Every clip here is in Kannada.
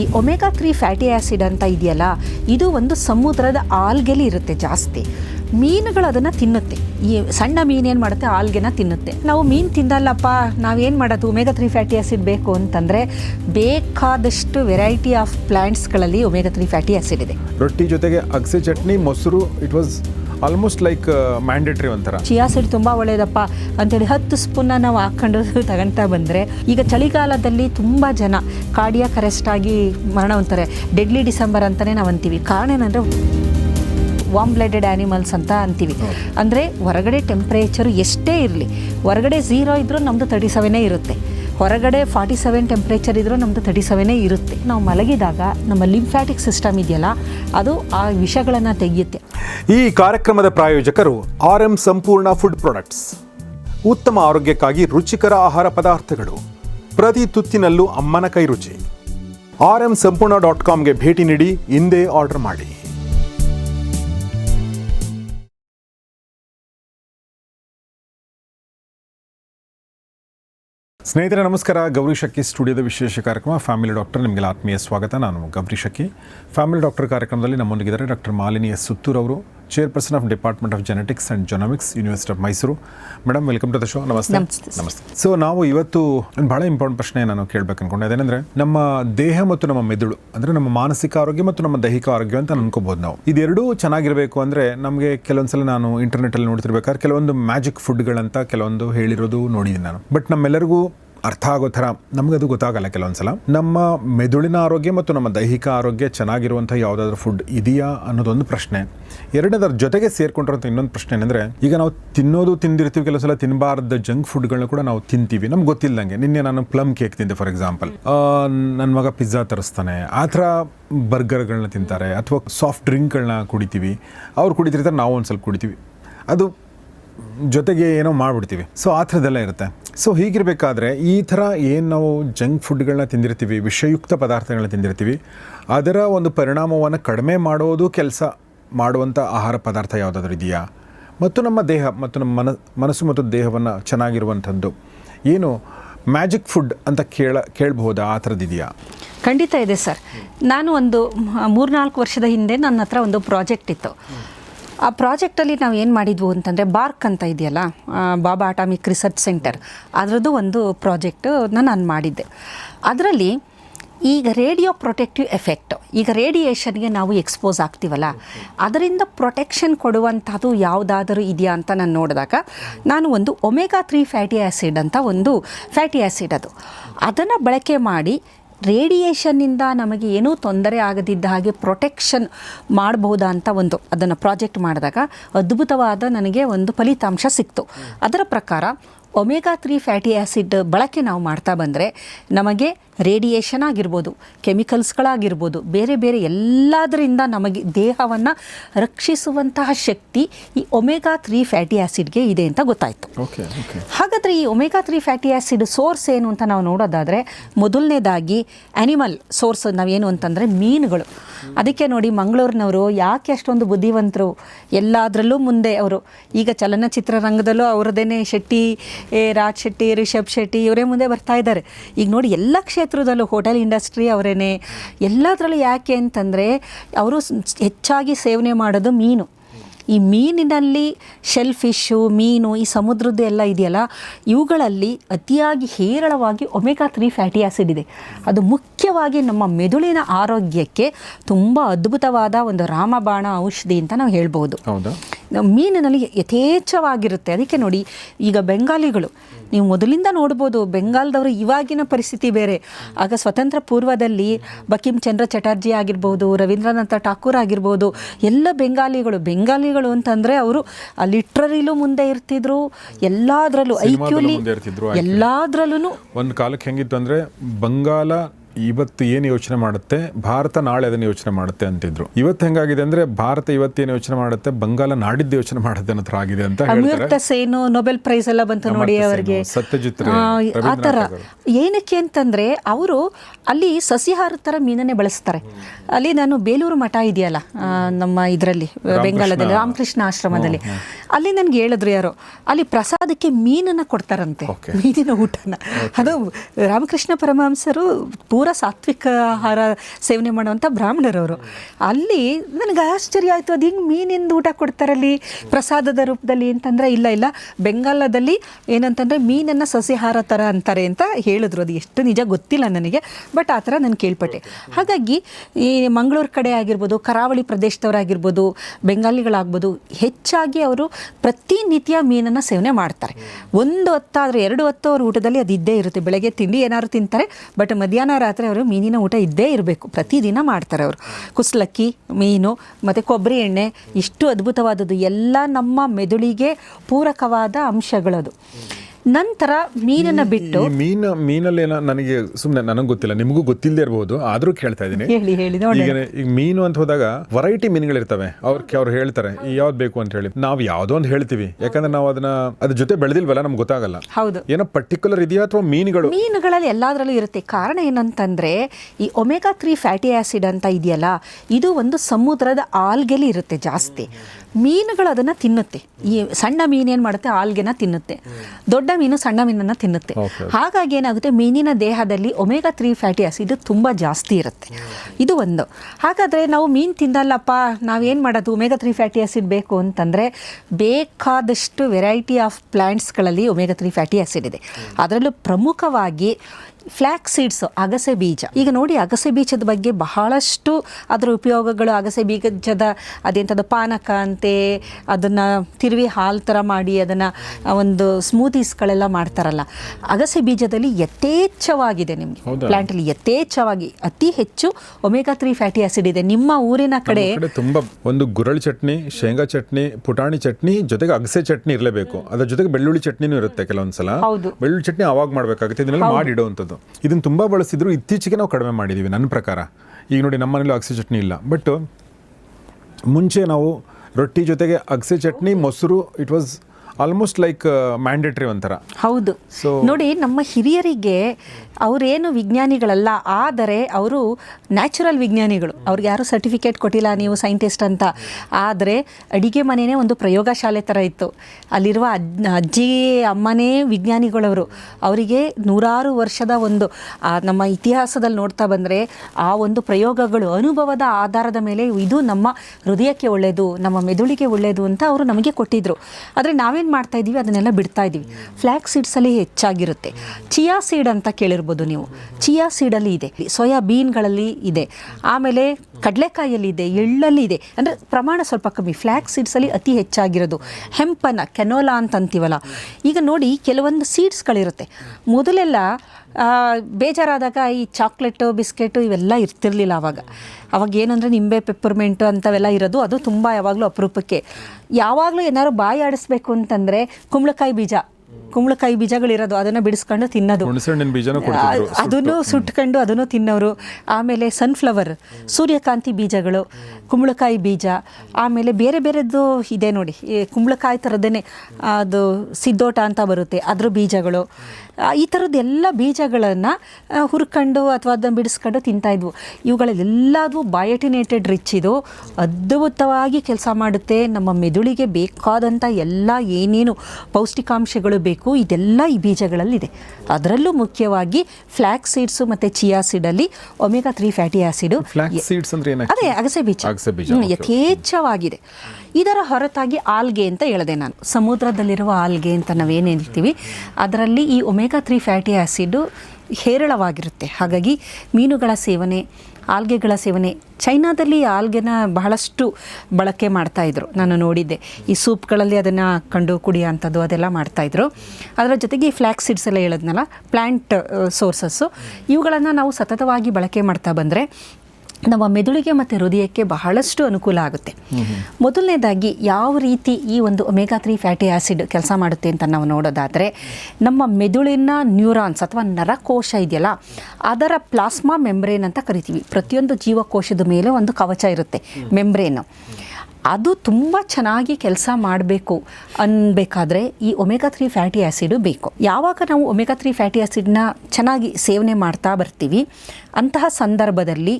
ಈ ಒಮೆಗಾ ತ್ರೀ ಫ್ಯಾಟಿ ಆ್ಯಸಿಡ್ ಅಂತ ಇದೆಯಲ್ಲ, ಇದು ಒಂದು ಸಮುದ್ರದ ಆಲ್ಗೆಲಿ ಇರುತ್ತೆ ಜಾಸ್ತಿ. ಮೀನುಗಳು ಅದನ್ನು ತಿನ್ನುತ್ತೆ. ಈ ಸಣ್ಣ ಮೀನು ಏನು ಮಾಡುತ್ತೆ? ಆಲ್ಗೆನ ತಿನ್ನುತ್ತೆ. ನಾವು ಮೀನು ತಿಂದಲ್ಲಪ್ಪ ನಾವೇನು ಮಾಡೋದು? ಒಮೆಗಾ ತ್ರೀ ಫ್ಯಾಟಿ ಆ್ಯಸಿಡ್ ಬೇಕು ಅಂತಂದರೆ ಬೇಕಾದಷ್ಟು ವೆರೈಟಿ ಆಫ್ ಪ್ಲ್ಯಾಂಟ್ಸ್ಗಳಲ್ಲಿ ಒಮೆಗಾ ತ್ರೀ ಫ್ಯಾಟಿ ಆ್ಯಸಿಡ್ ಇದೆ. ರೊಟ್ಟಿ ಜೊತೆಗೆ ಅಗಸೆ ಚಟ್ನಿ, ಮೊಸರು it was almost like mandatory ಒಂಥರ. ಚಿಯಾ ಸೀಡ್ ತುಂಬ ಒಳ್ಳೆಯದಪ್ಪ ಅಂತೇಳಿ ಹತ್ತು ಸ್ಪೂನ್ ನಾವು ಹಾಕ್ಕೊಂಡು ತಗೊಳ್ತಾ ಬಂದರೆ ಈಗ ಚಳಿಗಾಲದಲ್ಲಿ ತುಂಬ ಜನ ಕಾಡಿಯ ಕರೆಸ್ಟ್ ಆಗಿ ಮರಣ ಹೊಂತಾರೆ ಡೆಡ್ಲಿ ಡಿಸೆಂಬರ್ ಅಂತಲೇ ನಾವು ಅಂತೀವಿ. ಕಾರಣ ಏನಂದರೆ ವಾಮ್ ಬ್ಲಡೆಡ್ ಆ್ಯನಿಮಲ್ಸ್ ಅಂತ ಅಂತೀವಿ. ಅಂದರೆ ಹೊರಗಡೆ ಟೆಂಪ್ರೇಚರು ಎಷ್ಟೇ ಇರಲಿ ಹೊರಗಡೆ ಝೀರೋ ಇದ್ದರೂ ನಮ್ಮದು ತರ್ಟಿ ಸೆವೆನೇ ಇರುತ್ತೆ. ಹೊರಗಡೆ ಫಾರ್ಟಿ ಸೆವೆನ್ ಟೆಂಪ್ರೇಚರ್ ಇದ್ದರೂ ನಮ್ಮದು ತರ್ಟಿ ಸೆವೆನೇ ಇರುತ್ತೆ. ನಾವು ಮಲಗಿದಾಗ ನಮ್ಮ ಲಿಂಫ್ಯಾಟಿಕ್ ಸಿಸ್ಟಮ್ ಇದೆಯಲ್ಲ, ಅದು ಆ ವಿಷಗಳನ್ನು ತೆಗೆಯುತ್ತೆ. ಈ ಕಾರ್ಯಕ್ರಮದ ಪ್ರಾಯೋಜಕರು R M Sampoorna food products ಉತ್ತಮ ಆರೋಗ್ಯಕ್ಕಾಗಿ ರುಚಿಕರ ಆಹಾರ ಪದಾರ್ಥಗಳು. ಪ್ರತಿ ತುತ್ತಿನಲ್ಲೂ ಅಮ್ಮನ ಕೈ ರುಚಿ. ಆರ್ ಎಂ ಸಂಪೂರ್ಣ ಡಾಟ್ ಕಾಮ್ಗೆ ಭೇಟಿ ನೀಡಿ ಇಂದೇ ಆರ್ಡರ್ ಮಾಡಿ. ಸ್ನೇಹಿತರೆ, ನಮಸ್ಕಾರ. ಗೌರಿ ಶಕ್ಕಿ ಸ್ಟುಡಿಯೋದ ವಿಶೇಷ ಕಾರ್ಯಕ್ರಮ. ಫ್ಯಾಮಿಲಿ ಡಾಕ್ಟರ್, ನಿಮಗೆಲ್ಲ ಆತ್ಮೀಯ ಸ್ವಾಗತ. ನಾನು ಗೌರಿ ಶಕ್ಕಿ ಫ್ಯಾಮಿಲಿ ಡಾಕ್ಟರ್ ಕಾರ್ಯಕ್ರಮದಲ್ಲಿ ನಮ್ಮೊಂದಿಗಿದ್ದಾರೆ ಡಾಕ್ಟರ್ ಮಾಲಿನಿ ಎಸ್ ಸುತ್ತೂರ್ ಅವರು chairperson of department of genetics and genomics university of Mysuru madam welcome to the show namaste namaste so ನಾವು ಇವತ್ತು ಒಂದು ಭಾಳ ಇಂಪಾರ್ಟೆಂಟ್ ಪ್ರಶ್ನೆ ನಾನು ಕೇಳಬೇಕು ಅನ್ಕೊಂಡೆ ಅದೇನೆಂದ್ರೆ ನಮ್ಮ ದೇಹ ಮತ್ತು ನಮ್ಮ ಮೆದುಳು ಅಂದರೆ ನಮ್ಮ ಮಾನಸಿಕ ಆರೋಗ್ಯ ಮತ್ತು ನಮ್ಮ ದೈಹಿಕ ಆರೋಗ್ಯ ಅಂತ ಅನ್ಕೋಬಹುದು ನಾವು. ಇದೆರಡೂ ಚೆನ್ನಾಗಿರಬೇಕು ಅಂದರೆ ನಮಗೆ ಕೆಲವೊಂದ್ಸಲ ನಾನು ಇಂಟರ್ನೆಟಲ್ಲಿ ನೋಡ್ತಿರ್ಬೇಕಾದ್ರೆ ಕೆಲವೊಂದು ಮ್ಯಾಜಿಕ್ ಫುಡ್ಗಳಂತ ಕೆಲವೊಂದು ಹೇಳಿರೋದು ನೋಡಿದ್ದೀನಿ ನಾನು. ಬಟ್ ನಮ್ಮೆಲ್ಲರಿಗೂ ಅರ್ಥ ಆಗೋ ಥರ ನಮಗದು ಗೊತ್ತಾಗಲ್ಲ ಕೆಲವೊಂದ್ಸಲ. ನಮ್ಮ ಮೆದುಳಿನ ಆರೋಗ್ಯ ಮತ್ತು ನಮ್ಮ ದೈಹಿಕ ಆರೋಗ್ಯ ಚೆನ್ನಾಗಿರುವಂಥ ಯಾವುದಾದ್ರೂ ಫುಡ್ ಇದೆಯಾ ಅನ್ನೋದೊಂದು ಪ್ರಶ್ನೆ. ಎರಡನೇದರ ಜೊತೆಗೆ ಸೇರ್ಕೊಂಡಿರೋಂಥ ಇನ್ನೊಂದು ಪ್ರಶ್ನೆ ಏನಂದರೆ, ಈಗ ನಾವು ತಿನ್ನೋದು ತಿಂದಿರ್ತೀವಿ ಕೆಲವು ಸಲ ತಿನ್ನಬಾರ್ದ ಜಂಕ್ ಫುಡ್ಗಳನ್ನ ಕೂಡ ನಾವು ತಿಂತೀವಿ. ನಮ್ಗೆ ಗೊತ್ತಿಲ್ಲದಂಗೆ ನಿನ್ನೆ ನಾನು ಪ್ಲಮ್ ಕೇಕ್ ತಿಂದೆ ಫಾರ್ ಎಕ್ಸಾಂಪಲ್ ನನ್ನ ಮಗ ಪಿಜ್ಜಾ ತರಿಸ್ತಾನೆ. ಆ ಥರ ಬರ್ಗರ್ಗಳನ್ನ ತಿಂತಾರೆ, ಅಥವಾ ಸಾಫ್ಟ್ ಡ್ರಿಂಕ್ಗಳನ್ನ ಕುಡಿತೀವಿ. ಅವ್ರು ಕುಡಿತಿರ್ತಾರೆ, ನಾವು ಒಂದು ಸ್ವಲ್ಪ ಕುಡಿತೀವಿ. ಅದು ಜೊತೆಗೆ ಏನೋ ಮಾಡಿಬಿಡ್ತೀವಿ. ಸೊ ಆ ಥರದ್ದೆಲ್ಲ ಇರುತ್ತೆ. ಸೊ ಹೀಗಿರಬೇಕಾದ್ರೆ ಈ ಥರ ಏನು ನಾವು ಜಂಕ್ ಫುಡ್ಗಳನ್ನ ತಿಂದಿರ್ತೀವಿ, ವಿಷಯುಕ್ತ ಪದಾರ್ಥಗಳನ್ನ ತಿಂದಿರ್ತೀವಿ, ಅದರ ಒಂದು ಪರಿಣಾಮವನ್ನು ಕಡಿಮೆ ಮಾಡೋದು ಕೆಲಸ ಮಾಡುವಂಥ ಆಹಾರ ಪದಾರ್ಥ ಯಾವುದಾದ್ರೂ ಇದೆಯಾ? ಮತ್ತು ನಮ್ಮ ದೇಹ ಮತ್ತು ನಮ್ಮ ಮನ, ಮನಸ್ಸು ಮತ್ತು ದೇಹವನ್ನು ಚೆನ್ನಾಗಿರುವಂಥದ್ದು. ಏನು ಮ್ಯಾಜಿಕ್ ಫುಡ್ ಅಂತ ಕೇಳ, ಕೇಳಬಹುದಾ? ಆ ಥರದ್ದಿದೆಯಾ ಖಂಡಿತ ಇದೆ ಸರ್. ನಾನು ಒಂದು ಮೂರ್ನಾಲ್ಕು ವರ್ಷದ ಹಿಂದೆ ನನ್ನ ಹತ್ರ ಒಂದು ಪ್ರಾಜೆಕ್ಟ್ ಇತ್ತು. ಆ ಪ್ರಾಜೆಕ್ಟಲ್ಲಿ ನಾವು ಏನು ಮಾಡಿದ್ವು ಅಂತಂದರೆ ಬಾರ್ಕ್ ಅಂತ ಇದೆಯಲ್ಲ ಬಾಬಾ ಅಟಾಮಿಕ್ ರಿಸರ್ಚ್ ಸೆಂಟರ್ ಅದರದ್ದು ಒಂದು ಪ್ರಾಜೆಕ್ಟ್ ನಾನು ಮಾಡಿದ್ದೆ. ಅದರಲ್ಲಿ ಈಗ ರೇಡಿಯೋ ಪ್ರೊಟೆಕ್ಟಿವ್ ಎಫೆಕ್ಟ್ ಈಗ ರೇಡಿಯೇಷನ್ಗೆ ನಾವು ಎಕ್ಸ್ಪೋಸ್ ಆಗ್ತೀವಲ್ಲ, ಅದರಿಂದ ಪ್ರೊಟೆಕ್ಷನ್ ಕೊಡುವಂಥದ್ದು ಯಾವುದಾದರೂ ಇದೆಯಾ ಅಂತ ನಾನು ನೋಡಿದಾಗ, ನಾನು ಒಂದು ಒಮೆಗಾ ತ್ರೀ ಫ್ಯಾಟಿ ಆ್ಯಸಿಡ್ ಅಂತ ಒಂದು ಫ್ಯಾಟಿ ಆ್ಯಸಿಡ್ ಅದು. ಅದನ್ನು ಬಳಕೆ ಮಾಡಿ ರೇಡಿಯೇಷನ್ನಿಂದ ನಮಗೆ ಏನೂ ತೊಂದರೆ ಆಗದಿದ್ದ ಹಾಗೆ ಪ್ರೊಟೆಕ್ಷನ್ ಮಾಡಬಹುದಾ ಅಂತ ಒಂದು ಅದನ್ನು ಪ್ರಾಜೆಕ್ಟ್ ಮಾಡಿದಾಗ ಅದ್ಭುತವಾದ ನನಗೆ ಒಂದು ಫಲಿತಾಂಶ ಸಿಕ್ತು. ಅದರ ಪ್ರಕಾರ ಒಮೆಗಾ ತ್ರೀ ಫ್ಯಾಟಿ ಆ್ಯಸಿಡ್ ಬಳಕೆ ನಾವು ಮಾಡ್ತಾ ಬಂದರೆ ನಮಗೆ ರೇಡಿಯೇಷನ್ ಆಗಿರ್ಬೋದು ಕೆಮಿಕಲ್ಸ್ಗಳಾಗಿರ್ಬೋದು ಬೇರೆ ಬೇರೆ ಎಲ್ಲದರಿಂದ ನಮಗೆ ದೇಹವನ್ನು ರಕ್ಷಿಸುವಂತಹ ಶಕ್ತಿ ಈ ಒಮೆಗಾ ತ್ರೀ ಫ್ಯಾಟಿ ಆ್ಯಸಿಡ್ಗೆ ಇದೆ ಅಂತ ಗೊತ್ತಾಯಿತು. ಹಾಗಾದರೆ ಈ omega three fatty acid source ಏನು ಅಂತ ನಾವು ನೋಡೋದಾದರೆ ಮೊದಲನೇದಾಗಿ ಆ್ಯನಿಮಲ್ ಸೋರ್ಸ್ ನಾವೇನು ಅಂತಂದರೆ ಮೀನುಗಳು. ಅದಕ್ಕೆ ನೋಡಿ ಮಂಗಳೂರಿನವರು ಯಾಕೆ ಅಷ್ಟೊಂದು ಬುದ್ಧಿವಂತರು? ಎಲ್ಲದರಲ್ಲೂ ಮುಂದೆ ಅವರು. ಈಗ ಚಲನಚಿತ್ರ ರಂಗದಲ್ಲೂ ಅವರದೇನೆ ಶೆಟ್ಟಿ ರಾಜ್ ಶೆಟ್ಟಿ, ರಿಷಬ್ ಶೆಟ್ಟಿ ಇವರೇ ಮುಂದೆ ಬರ್ತಾ ಇದ್ದಾರೆ. ಈಗ ನೋಡಿ ಎಲ್ಲ ಕ್ಷೇತ್ರದಲ್ಲೂ ಹೋಟೆಲ್ ಇಂಡಸ್ಟ್ರಿ ಅವರೇನೆ, ಎಲ್ಲದರಲ್ಲೂ ಯಾಕೆ ಅಂತಂದರೆ, ಅವರು ಹೆಚ್ಚಾಗಿ ಸೇವನೆ ಮಾಡೋದು ಮೀನು. ಈ ಮೀನಿನಲ್ಲಿ ಶೆಲ್ ಫಿಶ್ಶು ಮೀನು ಈ ಸಮುದ್ರದ್ದು ಎಲ್ಲ ಇದೆಯಲ್ಲ ಇವುಗಳಲ್ಲಿ ಅತಿಯಾಗಿ ಹೇರಳವಾಗಿ ಒಮೆಗಾ ತ್ರೀ ಫ್ಯಾಟಿ ಆ್ಯಸಿಡ್ ಇದೆ. ಅದು ಮುಖ್ಯವಾಗಿ ನಮ್ಮ ಮೆದುಳಿನ ಆರೋಗ್ಯಕ್ಕೆ ತುಂಬ ಅದ್ಭುತವಾದ ಒಂದು ರಾಮಬಾಣ ಔಷಧಿ ಅಂತ ನಾವು ಹೇಳ್ಬೋದು ಮೀನಿನಲ್ಲಿ ಯಥೇಚ್ಛವಾಗಿರುತ್ತೆ. ಅದಕ್ಕೆ ನೋಡಿ ಈಗ ಬೆಂಗಾಲಿಗಳು ನೀವು ಮೊದಲಿಂದ ನೋಡ್ಬೋದು ಬೆಂಗಾಲ್ದವರು ಇವಾಗಿನ ಪರಿಸ್ಥಿತಿ ಬೇರೆ ಆಗ ಸ್ವತಂತ್ರ ಪೂರ್ವದಲ್ಲಿ ಬಕಿಂ ಚಂದ್ರ ಚಟರ್ಜಿ ಆಗಿರ್ಬೋದು ರವೀಂದ್ರನಾಥ ಠಾಕೂರ್ ಆಗಿರ್ಬೋದು ಎಲ್ಲ ಬೆಂಗಾಲಿಗಳು ಬೆಂಗಾಲಿಗಳು ಅಂತಂದರೆ ಅವರು ಲಿಟ್ರರಿಲೂ ಮುಂದೆ ಇರ್ತಿದ್ರು ಎಲ್ಲದರಲ್ಲೂ ಐಕ್ಯೂಲಿ. ಎಲ್ಲದರಲ್ಲೂ ಒಂದು ಕಾಲಕ್ಕೆ ಹೆಂಗಿತ್ತು ಅಂದರೆ ಬಂಗಾಲ ಇವತ್ತು ಏನು ಯೋಚನೆ ಮಾಡುತ್ತೆ? ಭಾರತ ನಾಳೆ ಅದನ್ನು ಯೋಚನೆ ಮಾಡುತ್ತೆ ಅಂತಿದ್ರು. ಇವತ್ತು ಹೆಂಗಾಗಿದೆ ಅಂದ್ರೆ ಭಾರತ ಇವತ್ತೇನು ಯೋಚನೆ ಮಾಡುತ್ತೆ? ಬಂಗಾಲ ನಾಡಿದ್ದು ಯೋಚನೆ ಮಾಡುತ್ತೆ ಅನ್ನೋ ಆಗಿದೆ ಅಂತ ಅಮೃತ ಸೇನು ನೊಬೆಲ್ ಪ್ರೈಸ್ ಎಲ್ಲ ಬಂತು ನೋಡಿ ಅವರಿಗೆ. ಸತ್ಯಜಿತ್ ಆತರ. ಏನಕ್ಕೆ ಅಂತಂದ್ರೆ ಅವರು ಅಲ್ಲಿ ಸಸ್ಯಾಹಾರ ತರ ಮೀನನ್ನೇ ಬಳಸ್ತಾರೆ. ಅಲ್ಲಿ ನಾನು ಬೇಲೂರು ಮಠ ಇದೆಯಲ್ಲ ನಮ್ಮ ಇದರಲ್ಲಿ ಬೆಂಗಾಲದಲ್ಲಿ ರಾಮಕೃಷ್ಣ ಆಶ್ರಮದಲ್ಲಿ. ಅಲ್ಲಿ ನನ್ಗೆ ಹೇಳಿದ್ರು ಯಾರು ಅಲ್ಲಿ ಪ್ರಸಾದಕ್ಕೆ ಮೀನನ್ನ ಕೊಡ್ತಾರಂತೆ. ಮೀನಿನ ಊಟನ. ಅದು ರಾಮಕೃಷ್ಣ ಪರಮಹಂಸರು ಪೂರ ಸಾತ್ವಿಕ ಆಹಾರ ಸೇವನೆ ಮಾಡುವಂಥ ಬ್ರಾಹ್ಮಣರವರು. ಅಲ್ಲಿ ನನಗೆ ಆಶ್ಚರ್ಯ ಆಯಿತು, ಅದು ಹಿಂಗೆ ಮೀನಿಂದ ಊಟ ಕೊಡ್ತಾರಲ್ಲಿ ಪ್ರಸಾದದ ರೂಪದಲ್ಲಿ ಅಂತಂದರೆ ಇಲ್ಲ ಇಲ್ಲ. ಬೆಂಗಾಲದಲ್ಲಿ ಏನಂತಂದರೆ ಮೀನನ್ನು ಸಸ್ಯಾಹಾರ ಥರ ಅಂತಾರೆ ಅಂತ ಹೇಳಿದ್ರು. ಅದು ಎಷ್ಟು ನಿಜ ಗೊತ್ತಿಲ್ಲ ನನಗೆ, ಬಟ್ ಆ ಥರ ನಾನು ಕೇಳ್ಪಟ್ಟೆ. ಹಾಗಾಗಿ ಈ ಮಂಗಳೂರು ಕಡೆ ಆಗಿರ್ಬೋದು, ಕರಾವಳಿ ಪ್ರದೇಶದವರಾಗಿರ್ಬೋದು, ಬೆಂಗಾಲಿಗಳಾಗ್ಬೋದು, ಹೆಚ್ಚಾಗಿ ಅವರು ಪ್ರತಿನಿತ್ಯ ಮೀನನ್ನು ಸೇವನೆ ಮಾಡ್ತಾರೆ. ಒಂದು ಹೊತ್ತಾದರೆ ಎರಡು ಹೊತ್ತು ಅವ್ರ ಊಟದಲ್ಲಿ ಅದು ಇದ್ದೇ ಇರುತ್ತೆ. ಬೆಳಗ್ಗೆ ತಿಂಡಿ ಏನಾದ್ರು ತಿಂತಾರೆ, ಬಟ್ ಮಧ್ಯಾಹ್ನ ರಾತ್ರಿ ಅವರು ಮೀನಿನ ಊಟ ಇದ್ದೇ ಇರಬೇಕು. ಪ್ರತಿದಿನ ಮಾಡ್ತಾರೆ ಅವರು. ಕುಸ್ಲಕ್ಕಿ, ಮೀನು, ಮತ್ತು ಕೊಬ್ಬರಿ ಎಣ್ಣೆ, ಇಷ್ಟು ಅದ್ಭುತವಾದದ್ದು. ಎಲ್ಲ ನಮ್ಮ ಮೆದುಳಿಗೆ ಪೂರಕವಾದ ಅಂಶಗಳದು. ನಂತರ ಮೀನನ್ನ ಬಿಟ್ಟು ಮೀನ ಮೀನು ಮೀನಲ್ಲಿ ನನಗೆ ಸುಮ್ಮನೆ ನನಗೆ ಗೊತ್ತಿಲ್ಲ ನಿಮಗೂ ಗೊತ್ತಿಲ್ಲದೆ ಇರಬಹುದು ಆದರೂ ಕೇಳ್ತಾ ಇದ್ದೀನಿ. ಹೇಳಿ ಹೇಳಿ ನೋಡಿ ಈಗ ಈಗ ಮೀನು ಅಂತ ಹೋದಾಗ ವೆರೈಟಿ ಮೀನುಗಳಿರ್ತವೆ ಅವ್ರಿಗೆ ಅವ್ರು ಹೇಳ್ತಾರೆ ಯಾವ್ದು ಬೇಕು ಅಂತ ಹೇಳಿ. ನಾವು ಯಾವುದೋ ಒಂದು ಹೇಳ್ತೀವಿ. ಯಾಕಂದ್ರೆ ನಾವು ಅದನ್ನ ಅದ್ರ ಜೊತೆ ಬೆಳೆದಿಲ್ವಲ್ಲ ನಮ್ಗೆ ಗೊತ್ತಾಗಲ್ಲ. ಹೌದು. ಏನೋ ಪರ್ಟಿಕ್ಯುಲರ್ ಇದೆಯಾ ಅಥವಾ ಮೀನುಗಳು? ಮೀನುಗಳಲ್ಲಿ ಎಲ್ಲದರಲ್ಲೂ ಇರುತ್ತೆ. ಕಾರಣ ಏನಂತಂದರೆ ಈ ಒಮೆಗಾ ತ್ರೀ ಫ್ಯಾಟಿ ಆಸಿಡ್ ಅಂತ ಇದೆಯಲ್ಲ ಇದು ಒಂದು ಸಮುದ್ರದ ಆಲ್ಗೆಲಿ ಇರುತ್ತೆ ಜಾಸ್ತಿ. ಮೀನುಗಳು ಅದನ್ನು ತಿನ್ನುತ್ತೆ. ಈ ಸಣ್ಣ ಮೀನು ಏನು ಮಾಡುತ್ತೆ? ಆಲ್ಗೆನ ತಿನ್ನುತ್ತೆ. ದೊಡ್ಡ ಮೀನು ಸಣ್ಣ ಮೀನನ್ನು ತಿನ್ನುತ್ತೆ. ಹಾಗಾಗಿ ಏನಾಗುತ್ತೆ? ಮೀನಿನ ದೇಹದಲ್ಲಿ ಒಮೆಗಾ ತ್ರೀ ಫ್ಯಾಟಿ ಆಸಿಡ್ ತುಂಬ ಜಾಸ್ತಿ ಇರುತ್ತೆ. ಇದು ಒಂದು. ಹಾಗಾದರೆ ನಾವು ಮೀನು ತಿಂದಲ್ಲಪ್ಪ ನಾವೇನು ಮಾಡೋದು? ಒಮೆಗಾ ತ್ರೀ ಫ್ಯಾಟಿ ಆಸಿಡ್ ಬೇಕು ಅಂತಂದರೆ ಬೇಕಾದಷ್ಟು ವೆರೈಟಿ ಆಫ್ ಪ್ಲ್ಯಾಂಟ್ಸ್ಗಳಲ್ಲಿ ಒಮೆಗಾ ತ್ರೀ ಫ್ಯಾಟಿ ಆಸಿಡ್ ಇದೆ. ಅದರಲ್ಲೂ ಪ್ರಮುಖವಾಗಿ ಫ್ಲ್ಯಾಕ್ ಸೀಡ್ಸ್ ಅಗಸೆ ಬೀಜ. ಈಗ ನೋಡಿ ಅಗಸೆ ಬೀಜದ ಬಗ್ಗೆ ಬಹಳಷ್ಟು ಅದರ ಉಪಯೋಗಗಳು. ಅಗಸೆ ಬೀಜದ ಅದೆಂಥದ್ದು ಪಾನಕ ಅಂತೆ ಅದನ್ನು ತಿರುವಿ ಹಾಲು ಥರ ಮಾಡಿ ಅದನ್ನು ಒಂದು ಸ್ಮೂತೀಸ್ಗಳೆಲ್ಲ ಮಾಡ್ತಾರಲ್ಲ. ಅಗಸೆ ಬೀಜದಲ್ಲಿ ಯಥೇಚ್ಛವಾಗಿದೆ ನಿಮಗೆ? ಪ್ಲಾಂಟಲ್ಲಿ ಯಥೇಚ್ಛವಾಗಿ ಅತಿ ಹೆಚ್ಚು ಒಮೆಗಾ ತ್ರೀ ಫ್ಯಾಟಿ ಆಸಿಡ್ ಇದೆ. ನಿಮ್ಮ ಊರಿನ ಕಡೆ ತುಂಬ ಒಂದು ಗುರಳ್ ಚಟ್ನಿ ಶೇಂಗಾ ಚಟ್ನಿ ಪುಟಾಣಿ ಚಟ್ನಿ ಜೊತೆಗೆ ಅಗಸೆ ಚಟ್ನಿ ಇರಲೇಬೇಕು. ಅದರ ಜೊತೆಗೆ ಬೆಳ್ಳುಳ್ಳಿ ಚಟ್ನಿನೂ ಇರುತ್ತೆ ಕೆಲವೊಂದ್ಸಲ. ಹೌದು. ಬೆಳ್ಳುಳ್ಳಿ ಚಟ್ನಿ ಅವಾಗ ಮಾಡಬೇಕಾಗುತ್ತೆ. ಇದನ್ನೆಲ್ಲ ಮಾಡಿ ಇದನ್ನು ತುಂಬ ಬಳಸಿದ್ರು ಇತ್ತೀಚೆಗೆ ನಾವು ಕಡಿಮೆ ಮಾಡಿದ್ದೀವಿ ನನ್ನ ಪ್ರಕಾರ. ಈಗ ನೋಡಿ ನಮ್ಮ ಮನೇಲಿ ಅಗಸೆ ಚಟ್ನಿ ಇಲ್ಲ. ಬಟ್ ಮುಂಚೆ ನಾವು ರೊಟ್ಟಿ ಜೊತೆಗೆ ಅಗಸೆ ಚಟ್ನಿ, ಮೊಸರು it was almost like mandatory ಒಂಥರ. ಹೌದು. ನೋಡಿ ನಮ್ಮ ಹಿರಿಯರಿಗೆ ಅವರೇನು ವಿಜ್ಞಾನಿಗಳಲ್ಲ ಆದರೆ ಅವರು ನ್ಯಾಚುರಲ್ ವಿಜ್ಞಾನಿಗಳು. ಅವ್ರಿಗೆ ಯಾರು ಸರ್ಟಿಫಿಕೇಟ್ ಕೊಟ್ಟಿಲ್ಲ ನೀವು ಸೈಂಟಿಸ್ಟ್ ಅಂತ. ಆದರೆ ಅಡಿಗೆ ಮನೆಯೇ ಒಂದು ಪ್ರಯೋಗಶಾಲೆ ಥರ ಇತ್ತು. ಅಲ್ಲಿರುವ ಅಜ್ಜ ಅಜ್ಜಿ ಅಮ್ಮನೇ ವಿಜ್ಞಾನಿಗಳವರು. ಅವರಿಗೆ ನೂರಾರು ವರ್ಷದ ಒಂದು ನಮ್ಮ ಇತಿಹಾಸದಲ್ಲಿ ನೋಡ್ತಾ ಬಂದರೆ ಆ ಒಂದು ಪ್ರಯೋಗಗಳು ಅನುಭವದ ಆಧಾರದ ಮೇಲೆ ಇದು ನಮ್ಮ ಹೃದಯಕ್ಕೆ ಒಳ್ಳೆಯದು ನಮ್ಮ ಮೆದುಳಿಗೆ ಒಳ್ಳೆಯದು ಅಂತ ಅವರು ನಮಗೆ ಕೊಟ್ಟಿದ್ರು. ಆದರೆ ನಾವೇನು ಮಾಡ್ತಾ ಇದ್ದೀವಿ ಅದನ್ನೆಲ್ಲ ಬಿಡ್ತಾ ಇದ್ದೀವಿ ಫ್ಲ್ಯಾಕ್ ಸೀಡ್ಸಲ್ಲಿ ಹೆಚ್ಚಾಗಿರುತ್ತೆ. ಚಿಯಾ ಸೀಡ್ ಅಂತ ಕೇಳಿರ್ಬೋದು ನೀವು. ಚಿಯಾ ಸೀಡಲ್ಲಿ ಇದೆ. ಸೋಯಾ ಬೀನ್ಗಳಲ್ಲಿ ಇದೆ. ಆಮೇಲೆ ಕಡಲೆಕಾಯಲ್ಲಿ ಇದೆ. ಎಳ್ಳಲ್ಲಿ ಇದೆ. ಅಂದರೆ ಪ್ರಮಾಣ ಸ್ವಲ್ಪ ಕಮ್ಮಿ. ಫ್ಲ್ಯಾಕ್ ಸೀಡ್ಸಲ್ಲಿ ಅತಿ ಹೆಚ್ಚಾಗಿರೋದು. ಹೆಂಪನ ಕೆನೋಲಾ ಅಂತ ಅಂತೀವಲ್ಲ ಈಗ ನೋಡಿ, ಕೆಲವೊಂದು ಸೀಡ್ಸ್ಗಳಿರುತ್ತೆ ಮೊದಲೆಲ್ಲ ಬೇಜಾರಾದಾಗ ಈ ಚಾಕ್ಲೇಟು ಬಿಸ್ಕೆಟು ಇವೆಲ್ಲ ಇರ್ತಿರ್ಲಿಲ್ಲ ಆವಾಗ ಅವಾಗ ಏನಂದರೆ ನಿಂಬೆ ಪೆಪ್ಪರ್ಮೆಂಟು ಅಂಥವೆಲ್ಲ ಇರೋದು ಅದು ತುಂಬ ಯಾವಾಗಲೂ ಅಪರೂಪಕ್ಕೆ. ಯಾವಾಗಲೂ ಏನಾದ್ರು ಬಾಯಿ ಆಡಿಸ್ಬೇಕು ಅಂತಂದರೆ ಕುಂಬಳಕಾಯಿ ಬೀಜ. ಕುಂಬಳಕಾಯಿ ಬೀಜಗಳಿರೋದು ಅದನ್ನು ಬಿಡಿಸ್ಕೊಂಡು ತಿನ್ನೋದು. ಅದನ್ನು ಸುಟ್ಕೊಂಡು ಅದನ್ನು ತಿನ್ನೋರು. ಆಮೇಲೆ ಸನ್ಫ್ಲವರ್ ಸೂರ್ಯಕಾಂತಿ ಬೀಜಗಳು ಕುಂಬಳಕಾಯಿ ಬೀಜ. ಆಮೇಲೆ ಬೇರೆ ಬೇರೆದು ಇದೆ ನೋಡಿ. ಈ ಕುಂಬಳಕಾಯಿ ಥರದೇ ಅದು ಸಿದ್ದೋಟ ಅಂತ ಬರುತ್ತೆ ಅದ್ರ ಬೀಜಗಳು. ಈ ಥರದ್ದೆಲ್ಲ ಬೀಜಗಳನ್ನು ಹುರ್ಕೊಂಡು ಅಥವಾ ಅದನ್ನು ಬಿಡಿಸ್ಕೊಂಡು ತಿಂತಾಯಿದ್ವು ಇವುಗಳೆಲ್ಲದೂ ಬಯೋಟಿನೇಟೆಡ್ ರಿಚ್ ಇದು ಅದ್ಭುತವಾಗಿ ಕೆಲಸ ಮಾಡುತ್ತೆ. ನಮ್ಮ ಮೆದುಳಿಗೆ ಬೇಕಾದಂಥ ಎಲ್ಲ ಏನೇನು ಪೌಷ್ಟಿಕಾಂಶಗಳು ಬೇಕು ಇದೆಲ್ಲ ಈ ಬೀಜಗಳಲ್ಲಿದೆ. ಅದರಲ್ಲೂ ಮುಖ್ಯವಾಗಿ ಫ್ಲ್ಯಾಕ್ ಸೀಡ್ಸು ಮತ್ತು ಚಿಯಾ ಸೀಡಲ್ಲಿ ಒಮೆಗಾ ತ್ರೀ ಫ್ಯಾಟಿ ಆ್ಯಸಿಡು ಅದೇ ಅಗಸೆ ಬೀಜ. ಯಥೇಚ್ಛವಾಗಿದೆ. ಇದರ ಹೊರತಾಗಿ ಆಲ್ಗೆ ಅಂತ ಹೇಳಿದೆ ನಾನು. ಸಮುದ್ರದಲ್ಲಿರುವ ಆಲ್ಗೆ ಅಂತ ನಾವೇನು ಹೇಳ್ತೀವಿ, ಅದರಲ್ಲಿ ಈ ಒಮೆಗಾ ತ್ರೀ ಫ್ಯಾಟಿ ಆ್ಯಸಿಡು ಹೇರಳವಾಗಿರುತ್ತೆ. ಹಾಗಾಗಿ ಮೀನುಗಳ ಸೇವನೆ, ಆಲ್ಗೆಗಳ ಸೇವನೆ, ಚೈನಾದಲ್ಲಿ ಆಲ್ಗೆನ ಬಹಳಷ್ಟು ಬಳಕೆ ಮಾಡ್ತಾಯಿದ್ರು ನಾನು ನೋಡಿದ್ದೆ. ಈ ಸೂಪ್ಗಳಲ್ಲಿ ಅದನ್ನು ಕಂಡು ಕುಡಿಯೋಂಥದ್ದು ಅದೆಲ್ಲ ಮಾಡ್ತಾಯಿದ್ರು ಅದರ ಜೊತೆಗೆ ಈ ಫ್ಲ್ಯಾಕ್ ಸೀಡ್ಸ್ ಎಲ್ಲ ಹೇಳಿದ್ನಲ್ಲ ಪ್ಲ್ಯಾಂಟ್ ಸೋರ್ಸಸ್ಸು, ಇವುಗಳನ್ನು ನಾವು ಸತತವಾಗಿ ಬಳಕೆ ಮಾಡ್ತಾ ಬಂದರೆ ನಮ್ಮ ಮೆದುಳಿಗೆ ಮತ್ತು ಹೃದಯಕ್ಕೆ ಬಹಳಷ್ಟು ಅನುಕೂಲ ಆಗುತ್ತೆ. ಮೊದಲನೇದಾಗಿ ಯಾವ ರೀತಿ ಈ ಒಂದು ಒಮೆಗಾ ತ್ರೀ ಫ್ಯಾಟಿ ಆ್ಯಸಿಡ್ ಕೆಲಸ ಮಾಡುತ್ತೆ ಅಂತ ನಾವು ನೋಡೋದಾದರೆ, ನಮ್ಮ ಮೆದುಳಿನ ನ್ಯೂರಾನ್ಸ್ ಅಥವಾ ನರಕೋಶ ಇದೆಯಲ್ಲ, ಅದರ ಪ್ಲಾಸ್ಮಾ ಮೆಂಬ್ರೇನ್ ಅಂತ ಕರಿತೀವಿ. ಪ್ರತಿಯೊಂದು ಜೀವಕೋಶದ ಮೇಲೆ ಒಂದು ಕವಚ ಇರುತ್ತೆ, ಮೆಂಬ್ರೇನ್. ಅದು ತುಂಬ ಚೆನ್ನಾಗಿ ಕೆಲಸ ಮಾಡಬೇಕು ಅನ್ಬೇಕಾದ್ರೆ ಈ ಒಮೆಗಾ ತ್ರೀ ಫ್ಯಾಟಿ ಆ್ಯಸಿಡು ಬೇಕು. ಯಾವಾಗ ನಾವು ಒಮೆಗಾ ತ್ರೀ ಫ್ಯಾಟಿ ಆ್ಯಸಿಡ್ನ ಚೆನ್ನಾಗಿ ಸೇವನೆ ಮಾಡ್ತಾ ಬರ್ತೀವಿ, ಅಂತಹ ಸಂದರ್ಭದಲ್ಲಿ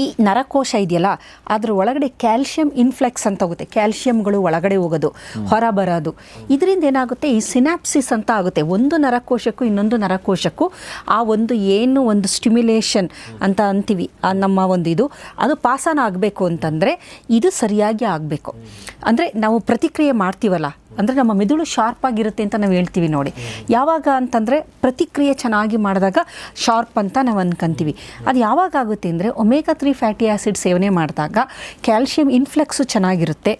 ಈ ನರಕೋಶ ಇದೆಯಲ್ಲ, ಅದ್ರ ಒಳಗಡೆ ಕ್ಯಾಲ್ಶಿಯಂ ಇನ್ಫ್ಲೆಕ್ಸ್ ಅಂತ ಹೋಗುತ್ತೆ. ಕ್ಯಾಲ್ಶಿಯಂಗಳು ಒಳಗಡೆ ಹೋಗೋದು, ಹೊರ ಬರೋದು. ಇದರಿಂದ ಏನಾಗುತ್ತೆ? ಈ ಸಿನಾಪ್ಸಿಸ್ ಅಂತ ಆಗುತ್ತೆ. ಒಂದು ನರಕೋಶಕ್ಕೂ ಇನ್ನೊಂದು ನರಕೋಶಕ್ಕೂ ಆ ಒಂದು ಏನು ಒಂದು ಸ್ಟಿಮ್ಯುಲೇಷನ್ ಅಂತ ಅಂತೀವಿ ನಮ್ಮ ಒಂದು ಇದು, ಅದು ಪಾಸನ ಆಗಬೇಕು ಅಂತಂದರೆ ಇದು ಸರಿಯಾಗಿ ಆಗಬೇಕು. ಅಂದರೆ ನಾವು ಪ್ರತಿಕ್ರಿಯೆ ಮಾಡ್ತೀವಲ್ಲ ಅಂದರೆ ನಮ್ಮ ಮೆದುಳು ಶಾರ್ಪ್ ಆಗಿರುತ್ತೆ ಅಂತ ನಾವು ಹೇಳ್ತೀವಿ ನೋಡಿ. ಯಾವಾಗ ಅಂತಂದರೆ ಪ್ರತಿಕ್ರಿಯೆ ಚೆನ್ನಾಗಿ ಮಾಡಿದಾಗ ಶಾರ್ಪ್ ಅಂತ ನಾವು ಅನ್ಕೊಂತೀವಿ. ಅದು ಯಾವಾಗ ಆಗುತ್ತೆ ಅಂದರೆ ಒಮೇಗಾ ತ್ರೀ ಫ್ಯಾಟಿ ಆ್ಯಸಿಡ್ ಸೇವನೆ ಮಾಡಿದಾಗ ಕ್ಯಾಲ್ಶಿಯಂ ಇನ್ಫ್ಲೆಕ್ಸು ಚೆನ್ನಾಗಿರುತ್ತೆ.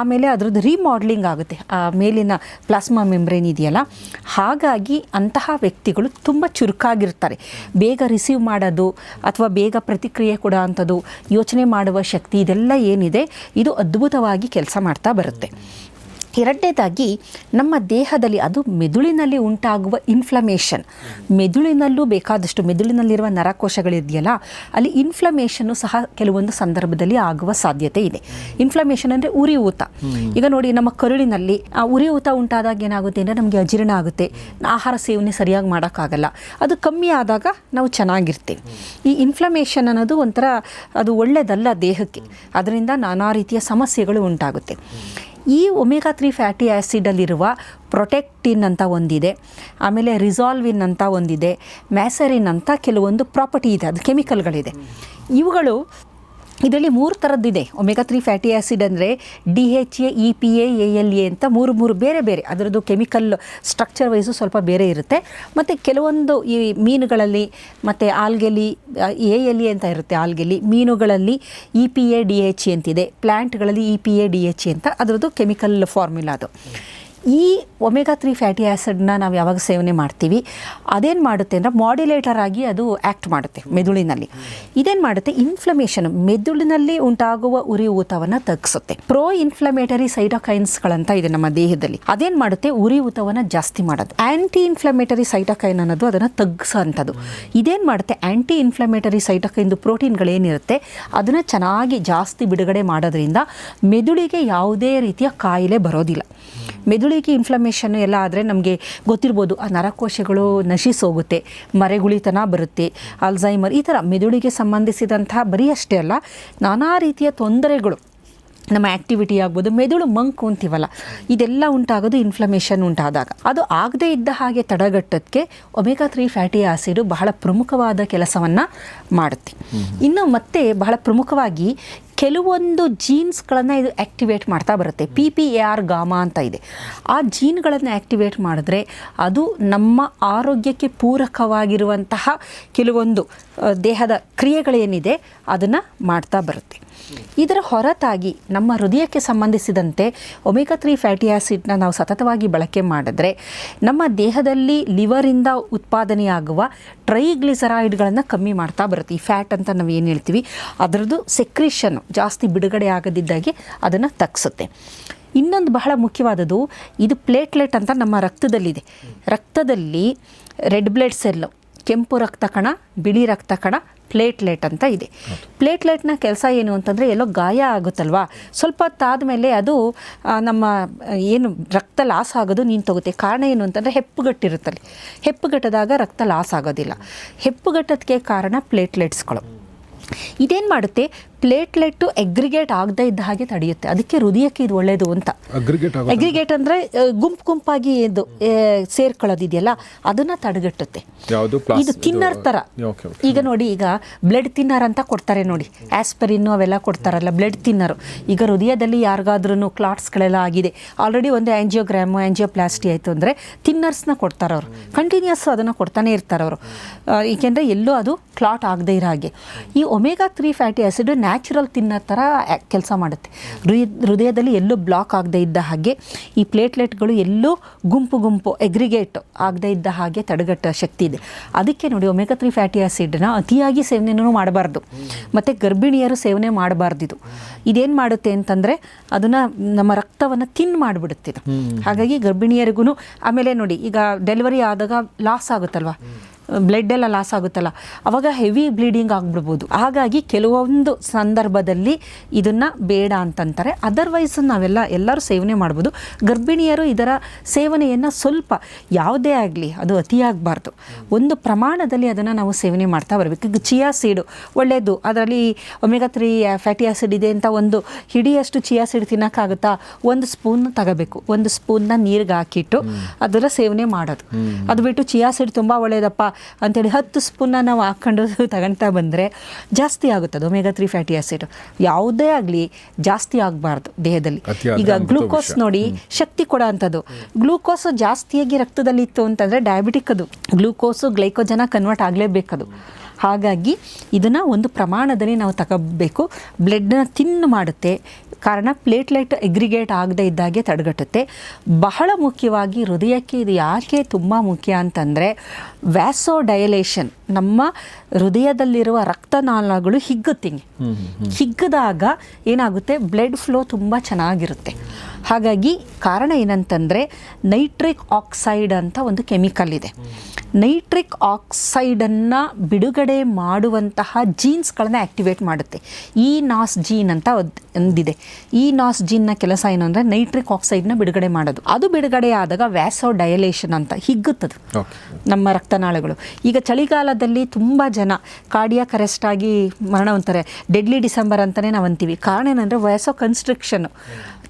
ಆಮೇಲೆ ಅದರದ್ದು ರೀಮಾಡ್ಲಿಂಗ್ ಆಗುತ್ತೆ. ಆ ಮೇಲಿನ ಪ್ಲಾಸ್ಮಾ ಮೆಂಬ್ರೇನ್ ಇದೆಯಲ್ಲ, ಹಾಗಾಗಿ ಅಂತಹ ವ್ಯಕ್ತಿಗಳು ತುಂಬ ಚುರುಕಾಗಿರ್ತಾರೆ. ಬೇಗ ರಿಸೀವ್ ಮಾಡೋದು ಅಥವಾ ಬೇಗ ಪ್ರತಿಕ್ರಿಯೆ ಕೊಡೋ ಅಂಥದ್ದು ಯೋಚನೆ ಮಾಡುವ ಶಕ್ತಿ ಇದೆಲ್ಲ ಏನಿದೆ, ಇದು ಅದ್ಭುತವಾಗಿ ಕೆಲಸ ಮಾಡ್ತಾ ಬರುತ್ತೆ. ಎರಡನೇದಾಗಿ ನಮ್ಮ ದೇಹದಲ್ಲಿ ಅದು ಮೆದುಳಿನಲ್ಲಿ ಉಂಟಾಗುವ ಇನ್ಫ್ಲಮೇಷನ್ ಮೆದುಳಿನಲ್ಲೂ ಬೇಕಾದಷ್ಟು ಮೆದುಳಿನಲ್ಲಿರುವ ನರಕೋಶಗಳಿದೆಯಲ್ಲ ಅಲ್ಲಿ ಇನ್ಫ್ಲಮೇಷನ್ನು ಸಹ ಕೆಲವೊಂದು ಸಂದರ್ಭದಲ್ಲಿ ಆಗುವ ಸಾಧ್ಯತೆ ಇದೆ. ಇನ್ಫ್ಲಮೇಷನ್ ಅಂದರೆ ಉರಿಯೂತ ಈಗ ನೋಡಿ ನಮ್ಮ ಕರುಳಿನಲ್ಲಿ ಆ ಉರಿಯೂತ ಉಂಟಾದಾಗ ಏನಾಗುತ್ತೆ ಅಂದರೆ ನಮಗೆ ಅಜೀರ್ಣ ಆಗುತ್ತೆ. ಆಹಾರ ಸೇವನೆ ಸರಿಯಾಗಿ ಮಾಡೋಕ್ಕಾಗಲ್ಲ. ಅದು ಕಮ್ಮಿ ಆದಾಗ ನಾವು ಚೆನ್ನಾಗಿರ್ತೀವಿ. ಈ ಇನ್ಫ್ಲಮೇಷನ್ ಅನ್ನೋದು ಒಂಥರ ಅದು ಒಳ್ಳೆಯದಲ್ಲ ದೇಹಕ್ಕೆ. ಅದರಿಂದ ನಾನಾ ರೀತಿಯ ಸಮಸ್ಯೆಗಳು ಉಂಟಾಗುತ್ತೆ. ಈ ಒಮೆಗಾ ತ್ರೀ ಫ್ಯಾಟಿ ಆ್ಯಸಿಡಲ್ಲಿರುವ ಪ್ರೊಟೆಕ್ಟಿನ್ ಅಂತ ಒಂದಿದೆ, ಆಮೇಲೆ ರಿಸಾಲ್ವಿನ್ ಅಂತ ಒಂದಿದೆ, ಮ್ಯಾಸರಿನ್ ಅಂತ ಕೆಲವೊಂದು ಪ್ರಾಪರ್ಟಿ ಇದೆ, ಅದು ಕೆಮಿಕಲ್ಗಳಿದೆ. ಇವುಗಳು ಇದರಲ್ಲಿ ಮೂರು ಥರದ್ದಿದೆ ಒಮೆಗಾ ತ್ರೀ ಫ್ಯಾಟಿ ಆ್ಯಸಿಡ್ ಅಂದರೆ D H A, E P A A L A ಅಂತ ಮೂರು ಮೂರು ಬೇರೆ ಬೇರೆ. ಅದರದ್ದು ಕೆಮಿಕಲ್ ಸ್ಟ್ರಕ್ಚರ್ ವೈಸು ಸ್ವಲ್ಪ ಬೇರೆ ಇರುತ್ತೆ. ಮತ್ತು ಕೆಲವೊಂದು ಈ ಮೀನುಗಳಲ್ಲಿ, ಮತ್ತು ಆಲ್ಗೆಲಿ, ಎ, ಎಲ್, ಎ ಅಂತ ಇರುತ್ತೆ ಆಲ್ಗೆಲಿ. ಮೀನುಗಳಲ್ಲಿ E P A, D H A ಅಂತಿದೆ. ಪ್ಲ್ಯಾಂಟ್ಗಳಲ್ಲಿ E P A, D H A ಅಂತ. ಅದರದ್ದು ಕೆಮಿಕಲ್ ಫಾರ್ಮುಲಾ ಅದು. ಈ ಒಮೆಗಾ ತ್ರೀ ಫ್ಯಾಟಿ ಆ್ಯಸಿಡ್ನ ನಾವು ಯಾವಾಗ ಸೇವನೆ ಮಾಡ್ತೀವಿ, ಅದೇನು ಮಾಡುತ್ತೆ ಅಂದರೆ ಮಾಡ್ಯುಲೇಟರ್ ಆಗಿ ಅದು ಆ್ಯಕ್ಟ್ ಮಾಡುತ್ತೆ ಮೆದುಳಿನಲ್ಲಿ. ಇದೇನು ಮಾಡುತ್ತೆ? ಇನ್ಫ್ಲಮೇಷನ್ ಮೆದುಳಿನಲ್ಲಿ ಉಂಟಾಗುವ ಉರಿ ಊತವನ್ನು ತಗ್ಗಿಸುತ್ತೆ ಪ್ರೋ ಇನ್ಫ್ಲಮೇಟರಿ ಸೈಟೋಕೈನ್ಸ್ಗಳಂತ ಇದೆ ನಮ್ಮ ದೇಹದಲ್ಲಿ. ಅದೇನು ಮಾಡುತ್ತೆ? ಉರಿ ಊತವನ್ನು ಜಾಸ್ತಿ ಮಾಡೋದು. ಆ್ಯಂಟಿ ಇನ್ಫ್ಲಮೇಟರಿ ಸೈಟೋಕೈನ್ ಅನ್ನೋದು ಅದನ್ನು ತಗ್ಸೋ ಅಂಥದ್ದು ಇದೇನು ಮಾಡುತ್ತೆ? ಆ್ಯಂಟಿ ಇನ್ಫ್ಲಮೇಟರಿ ಸೈಟೋಕೈನ್ದು ಪ್ರೋಟೀನ್ಗಳೇನಿರುತ್ತೆ, ಅದನ್ನು ಚೆನ್ನಾಗಿ ಜಾಸ್ತಿ ಬಿಡುಗಡೆ ಮಾಡೋದ್ರಿಂದ ಮೆದುಳಿಗೆ ಯಾವುದೇ ರೀತಿಯ ಕಾಯಿಲೆ ಬರೋದಿಲ್ಲ. ಮೆದುಳಿಗೆ ಇನ್ಫ್ಲಮೇಷನ್ ಎಲ್ಲ ಆದರೆ ನಮಗೆ ಗೊತ್ತಿರ್ಬೋದು ಆ ನರಕೋಶಗಳು ನಶಿಸೋಗುತ್ತೆ ಮರೆಗುಳಿತನ ಬರುತ್ತೆ ಅಲ್ಝೈಮರ್ ಈ ಥರ ಮೆದುಳಿಗೆ ಸಂಬಂಧಿಸಿದಂತಹ ಬರೀ ಅಷ್ಟೇ ಅಲ್ಲ ನಾನಾ ರೀತಿಯ ತೊಂದರೆಗಳು ನಮ್ಮ ಆ್ಯಕ್ಟಿವಿಟಿ ಆಗ್ಬೋದು ಮೆದುಳು ಮಂಕು ಅಂತೀವಲ್ಲ ಇದೆಲ್ಲ ಉಂಟಾಗೋದು ಇನ್ಫ್ಲಮೇಷನ್ ಉಂಟಾದಾಗ. ಅದು ಆಗದೇ ಇದ್ದ ಹಾಗೆ ತಡೆಗಟ್ಟೋದಕ್ಕೆ ಒಮೆಗಾ ತ್ರೀ ಫ್ಯಾಟಿ ಆಸಿಡು ಬಹಳ ಪ್ರಮುಖವಾದ ಕೆಲಸವನ್ನು ಮಾಡುತ್ತೆ. ಇನ್ನು ಮತ್ತೆ ಬಹಳ ಪ್ರಮುಖವಾಗಿ ಕೆಲವೊಂದು ಜೀನ್ಸ್ಗಳನ್ನು ಇದು ಆ್ಯಕ್ಟಿವೇಟ್ ಮಾಡ್ತಾ ಬರುತ್ತೆ. P P A R gamma ಅಂತ ಇದೆ. ಆ ಜೀನ್ಗಳನ್ನು ಆ್ಯಕ್ಟಿವೇಟ್ ಮಾಡಿದ್ರೆ ಅದು ನಮ್ಮ ಆರೋಗ್ಯಕ್ಕೆ ಪೂರಕವಾಗಿರುವಂತಹ ಕೆಲವೊಂದು ದೇಹದ ಕ್ರಿಯೆಗಳೇನಿದೆ, ಅದನ್ನು ಮಾಡ್ತಾ ಬರುತ್ತೆ. ಇದರ ಹೊರತಾಗಿ ನಮ್ಮ ಹೃದಯಕ್ಕೆ ಸಂಬಂಧಿಸಿದಂತೆ ಒಮೆಗಾ ತ್ರೀ ಫ್ಯಾಟಿ ಆ್ಯಸಿಡ್ನ ನಾವು ಸತತವಾಗಿ ಬಳಕೆ ಮಾಡಿದ್ರೆ ನಮ್ಮ ದೇಹದಲ್ಲಿ ಲಿವರಿಂದ ಉತ್ಪಾದನೆಯಾಗುವ ಟ್ರೈಗ್ಲಿಸರಾಯ್ಡ್ಗಳನ್ನು ಕಮ್ಮಿ ಮಾಡ್ತಾ ಬರುತ್ತೆ. ಈ ಫ್ಯಾಟ್ ಅಂತ ನಾವು ಏನು ಹೇಳ್ತೀವಿ? ಅದರದ್ದು ಸೆಕ್ರಿಷನ್ ಜಾಸ್ತಿ ಬಿಡುಗಡೆ ಆಗದಿದ್ದಾಗೆ ಅದನ್ನು ತಗ್ಸುತ್ತೆ. ಇನ್ನೊಂದು ಬಹಳ ಮುಖ್ಯವಾದದ್ದು, ಇದು ಪ್ಲೇಟ್ಲೆಟ್ ಅಂತ ನಮ್ಮ ರಕ್ತದಲ್ಲಿದೆ. ರಕ್ತದಲ್ಲಿ ರೆಡ್ ಬ್ಲಡ್ ಸೆಲ್ಲು ಕೆಂಪು ರಕ್ತ ಕಣ ಬಿಳಿ ರಕ್ತ ಕಣ ಪ್ಲೇಟ್ಲೆಟ್ ಅಂತ ಇದೆ. ಪ್ಲೇಟ್ಲೆಟ್ನ ಕೆಲಸ ಏನು ಅಂತಂದರೆ ಎಲ್ಲೋ ಗಾಯ ಆಗುತ್ತಲ್ವಾ? ಸ್ವಲ್ಪ ಹೊತ್ತಾದಮೇಲೆ ಅದು ನಮ್ಮ ಏನು ರಕ್ತ ಲಾಸ್ ಆಗೋದು ತಗುತ್ತೆ ಕಾರಣ ಏನು ಅಂತಂದರೆ ಹೆಪ್ಪುಗಟ್ಟಿರುತ್ತಲ್ಲಿ. ಹೆಪ್ಪುಗಟ್ಟದಾಗ ರಕ್ತ ಲಾಸ್ ಆಗೋದಿಲ್ಲ. ಹೆಪ್ಪುಗಟ್ಟೋದಕ್ಕೆ ಕಾರಣ ಪ್ಲೇಟ್ಲೆಟ್ಸ್ಗಳು. ಇದೇನು ಮಾಡುತ್ತೆ? ಪ್ಲೇಟ್ಲೆಟ್ಟು ಎಗ್ರಿಗೇಟ್ ಆಗದೇ ಇದ್ದ ಹಾಗೆ ತಡೆಯುತ್ತೆ. ಅದಕ್ಕೆ ಹೃದಯಕ್ಕೆ ಇದು ಒಳ್ಳೆಯದು ಅಂತ. ಎಗ್ರಿಗೇಟ್ ಅಂದ್ರೆ ಗುಂಪು ಗುಂಪಾಗಿ ಇದು ಸೇರ್ಕೊಳ್ಳೋದಿದೆಯಲ್ಲ ಅದನ್ನ ತಡೆಗಟ್ಟುತ್ತೆ. ಇದು ತಿನ್ನರ್ ಥರ ಓಕೆ ಈಗ ನೋಡಿ ಈಗ ಬ್ಲಡ್ ತಿನ್ನರ್ ಅಂತ ಕೊಡ್ತಾರೆ ನೋಡಿ. ಆಸ್ಪರಿನ್ ಅವೆಲ್ಲ ಕೊಡ್ತಾರಲ್ಲ ಬ್ಲಡ್ ತಿನ್ನರ್ ಈಗ ಹೃದಯದಲ್ಲಿ ಯಾರಿಗಾದ್ರೂ ಕ್ಲಾಟ್ಸ್ಗಳೆಲ್ಲ ಆಗಿದೆ. ಆಲ್ರೆಡಿ ಒಂದು ಆ್ಯಂಜಿಯೋಗ್ರಾಮು ಆ್ಯಂಜಿಯೋಪ್ಲಾಸ್ಟಿ ಆಯಿತು ಅಂದರೆ ತಿನ್ನರ್ಸ್ನ ಕೊಡ್ತಾರೆ ಅವರು. ಕಂಟಿನ್ಯೂಸ್ ಅದನ್ನು ಕೊಡ್ತಾನೆ ಇರ್ತಾರೆ ಅವರು. ಏಕೆಂದರೆ ಎಲ್ಲೂ ಅದು ಕ್ಲಾಟ್ ಆಗದೇ ಇರೋ ಹಾಗೆ. ಈ omega three fatty acid natural ತಿನ್ನೋ ಥರ ಕೆಲಸ ಮಾಡುತ್ತೆ. ಹೃದಯ ಹೃದಯದಲ್ಲಿ ಎಲ್ಲೂ ಬ್ಲಾಕ್ ಆಗದೆ ಇದ್ದ ಹಾಗೆ ಈ ಪ್ಲೇಟ್ಲೆಟ್ಗಳು ಎಲ್ಲೂ ಗುಂಪು ಗುಂಪು ಎಗ್ರಿಗೇಟ್ ಆಗದೆ ಇದ್ದ ಹಾಗೆ ತಡೆಗಟ್ಟೋ ಶಕ್ತಿ ಇದೆ. ಅದಕ್ಕೆ ನೋಡಿ ಒಮೆಗಾ ತ್ರೀ ಫ್ಯಾಟಿ ಆ್ಯಸಿಡ್ನ ಅತಿಯಾಗಿ ಸೇವನೆನೂ ಮಾಡಬಾರ್ದು. ಮತ್ತು ಗರ್ಭಿಣಿಯರು ಸೇವನೆ ಮಾಡಬಾರ್ದು ಇದು. ಇದೇನು ಮಾಡುತ್ತೆ ಅಂತಂದರೆ ಅದನ್ನು ನಮ್ಮ ರಕ್ತವನ್ನು ತಿನ್ ಮಾಡಿಬಿಡುತ್ತೆ ಹಾಗಾಗಿ ಗರ್ಭಿಣಿಯರಿಗೂ ಆಮೇಲೆ ನೋಡಿ ಈಗ ಡೆಲಿವರಿ ಆದಾಗ ಲಾಸ್ ಆಗುತ್ತಲ್ವ? ಬ್ಲಡ್ ಎಲ್ಲ ಲಾಸ್ ಆಗುತ್ತಲ್ಲ ಅವಾಗ ಹೆವಿ ಬ್ಲೀಡಿಂಗ್ ಆಗಿಬಿಡ್ಬೋದು. ಹಾಗಾಗಿ ಕೆಲವೊಂದು ಸಂದರ್ಭದಲ್ಲಿ ಇದನ್ನು ಬೇಡ ಅಂತಂತಾರೆ. ಅದರ್ವೈಸ್ ನಾವೆಲ್ಲ ಎಲ್ಲರೂ ಸೇವನೆ ಮಾಡ್ಬೋದು. ಗರ್ಭಿಣಿಯರು ಇದರ ಸೇವನೆಯನ್ನು ಸ್ವಲ್ಪ ಯಾವುದೇ ಆಗಲಿ ಅದು ಅತಿಯಾಗಬಾರ್ದು ಒಂದು ಪ್ರಮಾಣದಲ್ಲಿ ಅದನ್ನು ನಾವು ಸೇವನೆ ಮಾಡ್ತಾ ಬರಬೇಕು. ಈಗ ಚಿಯಾ ಸೀಡು ಒಳ್ಳೆಯದು ಅದರಲ್ಲಿ ಒಮೆಗಾ ತ್ರೀ ಫ್ಯಾಟಿ ಆಸಿಡ್ ಇದೆ ಅಂತ ಒಂದು ಹಿಡಿಯಷ್ಟು ಚಿಯಾ ಸೀಡ್ ತಿನ್ನೋಕ್ಕಾಗುತ್ತಾ? ಒಂದು ಸ್ಪೂನ್ ತಗೋಬೇಕು. ಒಂದು ಸ್ಪೂನ್ನ ನೀರಿಗೆ ಹಾಕಿಟ್ಟು ಅದರ ಸೇವನೆ ಮಾಡೋದು. ಅದು ಬಿಟ್ಟು ಚಿಯಾ ಸೀಡ್ ತುಂಬ ಒಳ್ಳೆಯದಪ್ಪ ಅಂತೇಳಿ ಹತ್ತು ಸ್ಪೂನ್ನ ನಾವು ಹಾಕ್ಕೊಂಡು ತಗೊಳ್ತಾ ಬಂದರೆ ಜಾಸ್ತಿ ಆಗುತ್ತೆ ಅದು ಒಮೆಗಾ ತ್ರೀ ಫ್ಯಾಟಿ ಆ್ಯಸಿಡ್ ಯಾವುದೇ ಆಗಲಿ ಜಾಸ್ತಿ ಆಗಬಾರ್ದು ದೇಹದಲ್ಲಿ. ಈಗ ಗ್ಲೂಕೋಸ್ ನೋಡಿ ಶಕ್ತಿ ಕೊಡೋ ಅಂಥದ್ದು ಗ್ಲೂಕೋಸ್ ಜಾಸ್ತಿಯಾಗಿ ರಕ್ತದಲ್ಲಿ ಇತ್ತು ಅಂತಂದರೆ ಡಯಾಬಿಟಿಕ್ ಅದು. ಗ್ಲೂಕೋಸು ಗ್ಲೈಕೋಜನ ಕನ್ವರ್ಟ್ ಆಗಲೇಬೇಕದು ಹಾಗಾಗಿ ಇದನ್ನು ಒಂದು ಪ್ರಮಾಣದಲ್ಲಿ ನಾವು ತಗೋಬೇಕು. ಬ್ಲಡ್ನ ತಿನ್ನು ಮಾಡುತ್ತೆ. ಕಾರಣ ಪ್ಲೇಟ್ಲೆಟ್ ಎಗ್ರಿಗೇಟ್ ಆಗದೇ ಇದ್ದಾಗೆ ತಡೆಗಟ್ಟುತ್ತೆ. ಬಹಳ ಮುಖ್ಯವಾಗಿ ಹೃದಯಕ್ಕೆ ಇದು ಯಾಕೆ ತುಂಬ ಮುಖ್ಯ ಅಂತಂದರೆ ವ್ಯಾಸೋ ಡಯಲೇಷನ್ ನಮ್ಮ ಹೃದಯದಲ್ಲಿರುವ ರಕ್ತನಾಳಗಳು ಹಿಗ್ಗುತ್ತೀನಿ ಹಿಗ್ಗದಾಗ ಏನಾಗುತ್ತೆ ಬ್ಲಡ್ ಫ್ಲೋ ತುಂಬ ಚೆನ್ನಾಗಿರುತ್ತೆ. ಹಾಗಾಗಿ ಕಾರಣ ಏನಂತಂದರೆ ನೈಟ್ರಿಕ್ ಆಕ್ಸೈಡ್ ಅಂತ ಒಂದು ಕೆಮಿಕಲ್ ಇದೆ. ನೈಟ್ರಿಕ್ ಆಕ್ಸೈಡನ್ನು ಬಿಡುಗಡೆ ಮಾಡುವಂತಹ ಜೀನ್ಸ್ಗಳನ್ನ ಆ್ಯಕ್ಟಿವೇಟ್ ಮಾಡುತ್ತೆ. ಈ ನಾಸ್ ಜೀನ್ ಅಂತ ಒಂದ್- ಒಂದಿದೆ ಈ ನಾಸ್ ಜೀನ್ನ ಕೆಲಸ ಏನು ಅಂದರೆ ನೈಟ್ರಿಕ್ ಆಕ್ಸೈಡ್ನ ಬಿಡುಗಡೆ ಮಾಡೋದು. ಅದು ಬಿಡುಗಡೆ ಆದಾಗ ವ್ಯಾಸೋ ಡಯಲೇಷನ್ ಅಂತ ಹಿಗ್ಗುತ್ತದೆ. ನಮ್ಮ ರಕ್ತನಾಳಗಳು. ಈಗ ಚಳಿಗಾಲದಲ್ಲಿ ತುಂಬ ಜನ ಕಾರ್ಡಿಯಾಕ್ ಅರೆಸ್ಟ್ ಆಗಿ ಮರಣ ಹೊಂತಾರೆ ಡೆಡ್ಲಿ ಡಿಸೆಂಬರ್ ಅಂತಲೇ ನಾವು ಅಂತೀವಿ. ಕಾರಣ ಏನಂದರೆ ವ್ಯಾಸೋ ಕನ್ಸ್ಟ್ರಕ್ಷನ್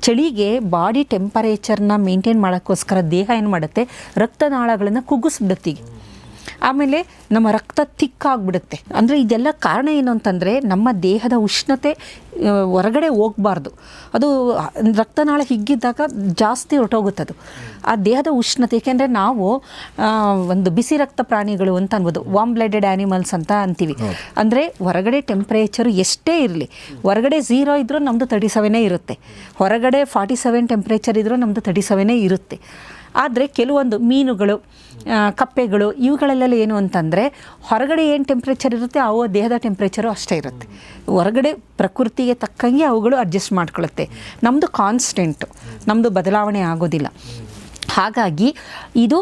ಚಳಿಗೆ ಬಾಡಿ ಟೆಂಪರೇಚರ್ನ ಮೇಂಟೈನ್ ಮಾಡೋಕ್ಕೋಸ್ಕರ ದೇಹ ಏನು ಮಾಡುತ್ತೆ? ರಕ್ತನಾಳಗಳನ್ನು ಕುಗ್ಗಿಸ್ಬಿಡುತ್ತೆ ಈಗ. ಆಮೇಲೆ ನಮ್ಮ ರಕ್ತ ತಿಕ್ಕಾಗ್ಬಿಡುತ್ತೆ. ಅಂದರೆ ಇದೆಲ್ಲ ಕಾರಣ ಏನು ಅಂತಂದರೆ ನಮ್ಮ ದೇಹದ ಉಷ್ಣತೆ ಹೊರಗಡೆ ಹೋಗಬಾರ್ದು. ಅದು ರಕ್ತನಾಳ ಹಿಗ್ಗಿದ್ದಾಗ ಜಾಸ್ತಿ ಹೊರಟೋಗುತ್ತದು. ಆ ದೇಹದ ಉಷ್ಣತೆ ಏಕೆಂದರೆ ನಾವು ಒಂದು ಬಿಸಿ ರಕ್ತ ಪ್ರಾಣಿಗಳು ಅಂತ ಅನ್ಬೋದು. ವಾಮ್ ಬ್ಲಡೆಡ್ ಆ್ಯನಿಮಲ್ಸ್ ಅಂತ ಅಂತೀವಿ. ಅಂದರೆ ಹೊರಗಡೆ ಟೆಂಪ್ರೇಚರು ಎಷ್ಟೇ ಇರಲಿ ಹೊರಗಡೆ ಝೀರೋ ಇದ್ದರೂ ನಮ್ಮದು ತರ್ಟಿ ಸೆವೆನೇ ಇರುತ್ತೆ. ಹೊರಗಡೆ ಫಾರ್ಟಿ ಸೆವೆನ್ ಟೆಂಪ್ರೇಚರ್ ಇದ್ದರೂ ನಮ್ಮದು ತರ್ಟಿ ಸೆವೆನೇ ಇರುತ್ತೆ. ಆದರೆ ಕೆಲವೊಂದು ಮೀನುಗಳು ಕಪ್ಪೆಗಳು, ಇವುಗಳಲ್ಲೆಲ್ಲ ಏನು ಅಂತಂದರೆ ಹೊರಗಡೆ ಏನು ಟೆಂಪ್ರೇಚರ್ ಇರುತ್ತೆ ಅವು ದೇಹದ ಟೆಂಪ್ರೇಚರು ಅಷ್ಟೇ ಇರುತ್ತೆ. ಹೊರಗಡೆ ಪ್ರಕೃತಿಗೆ ತಕ್ಕಂಗೆ ಅವುಗಳು ಅಡ್ಜಸ್ಟ್ ಮಾಡ್ಕೊಳ್ಳುತ್ತೆ ನಮ್ಮದು ಕಾನ್ಸ್ಟೆಂಟು ನಮ್ಮದು ಬದಲಾವಣೆ ಆಗೋದಿಲ್ಲ. ಹಾಗಾಗಿ ಇದು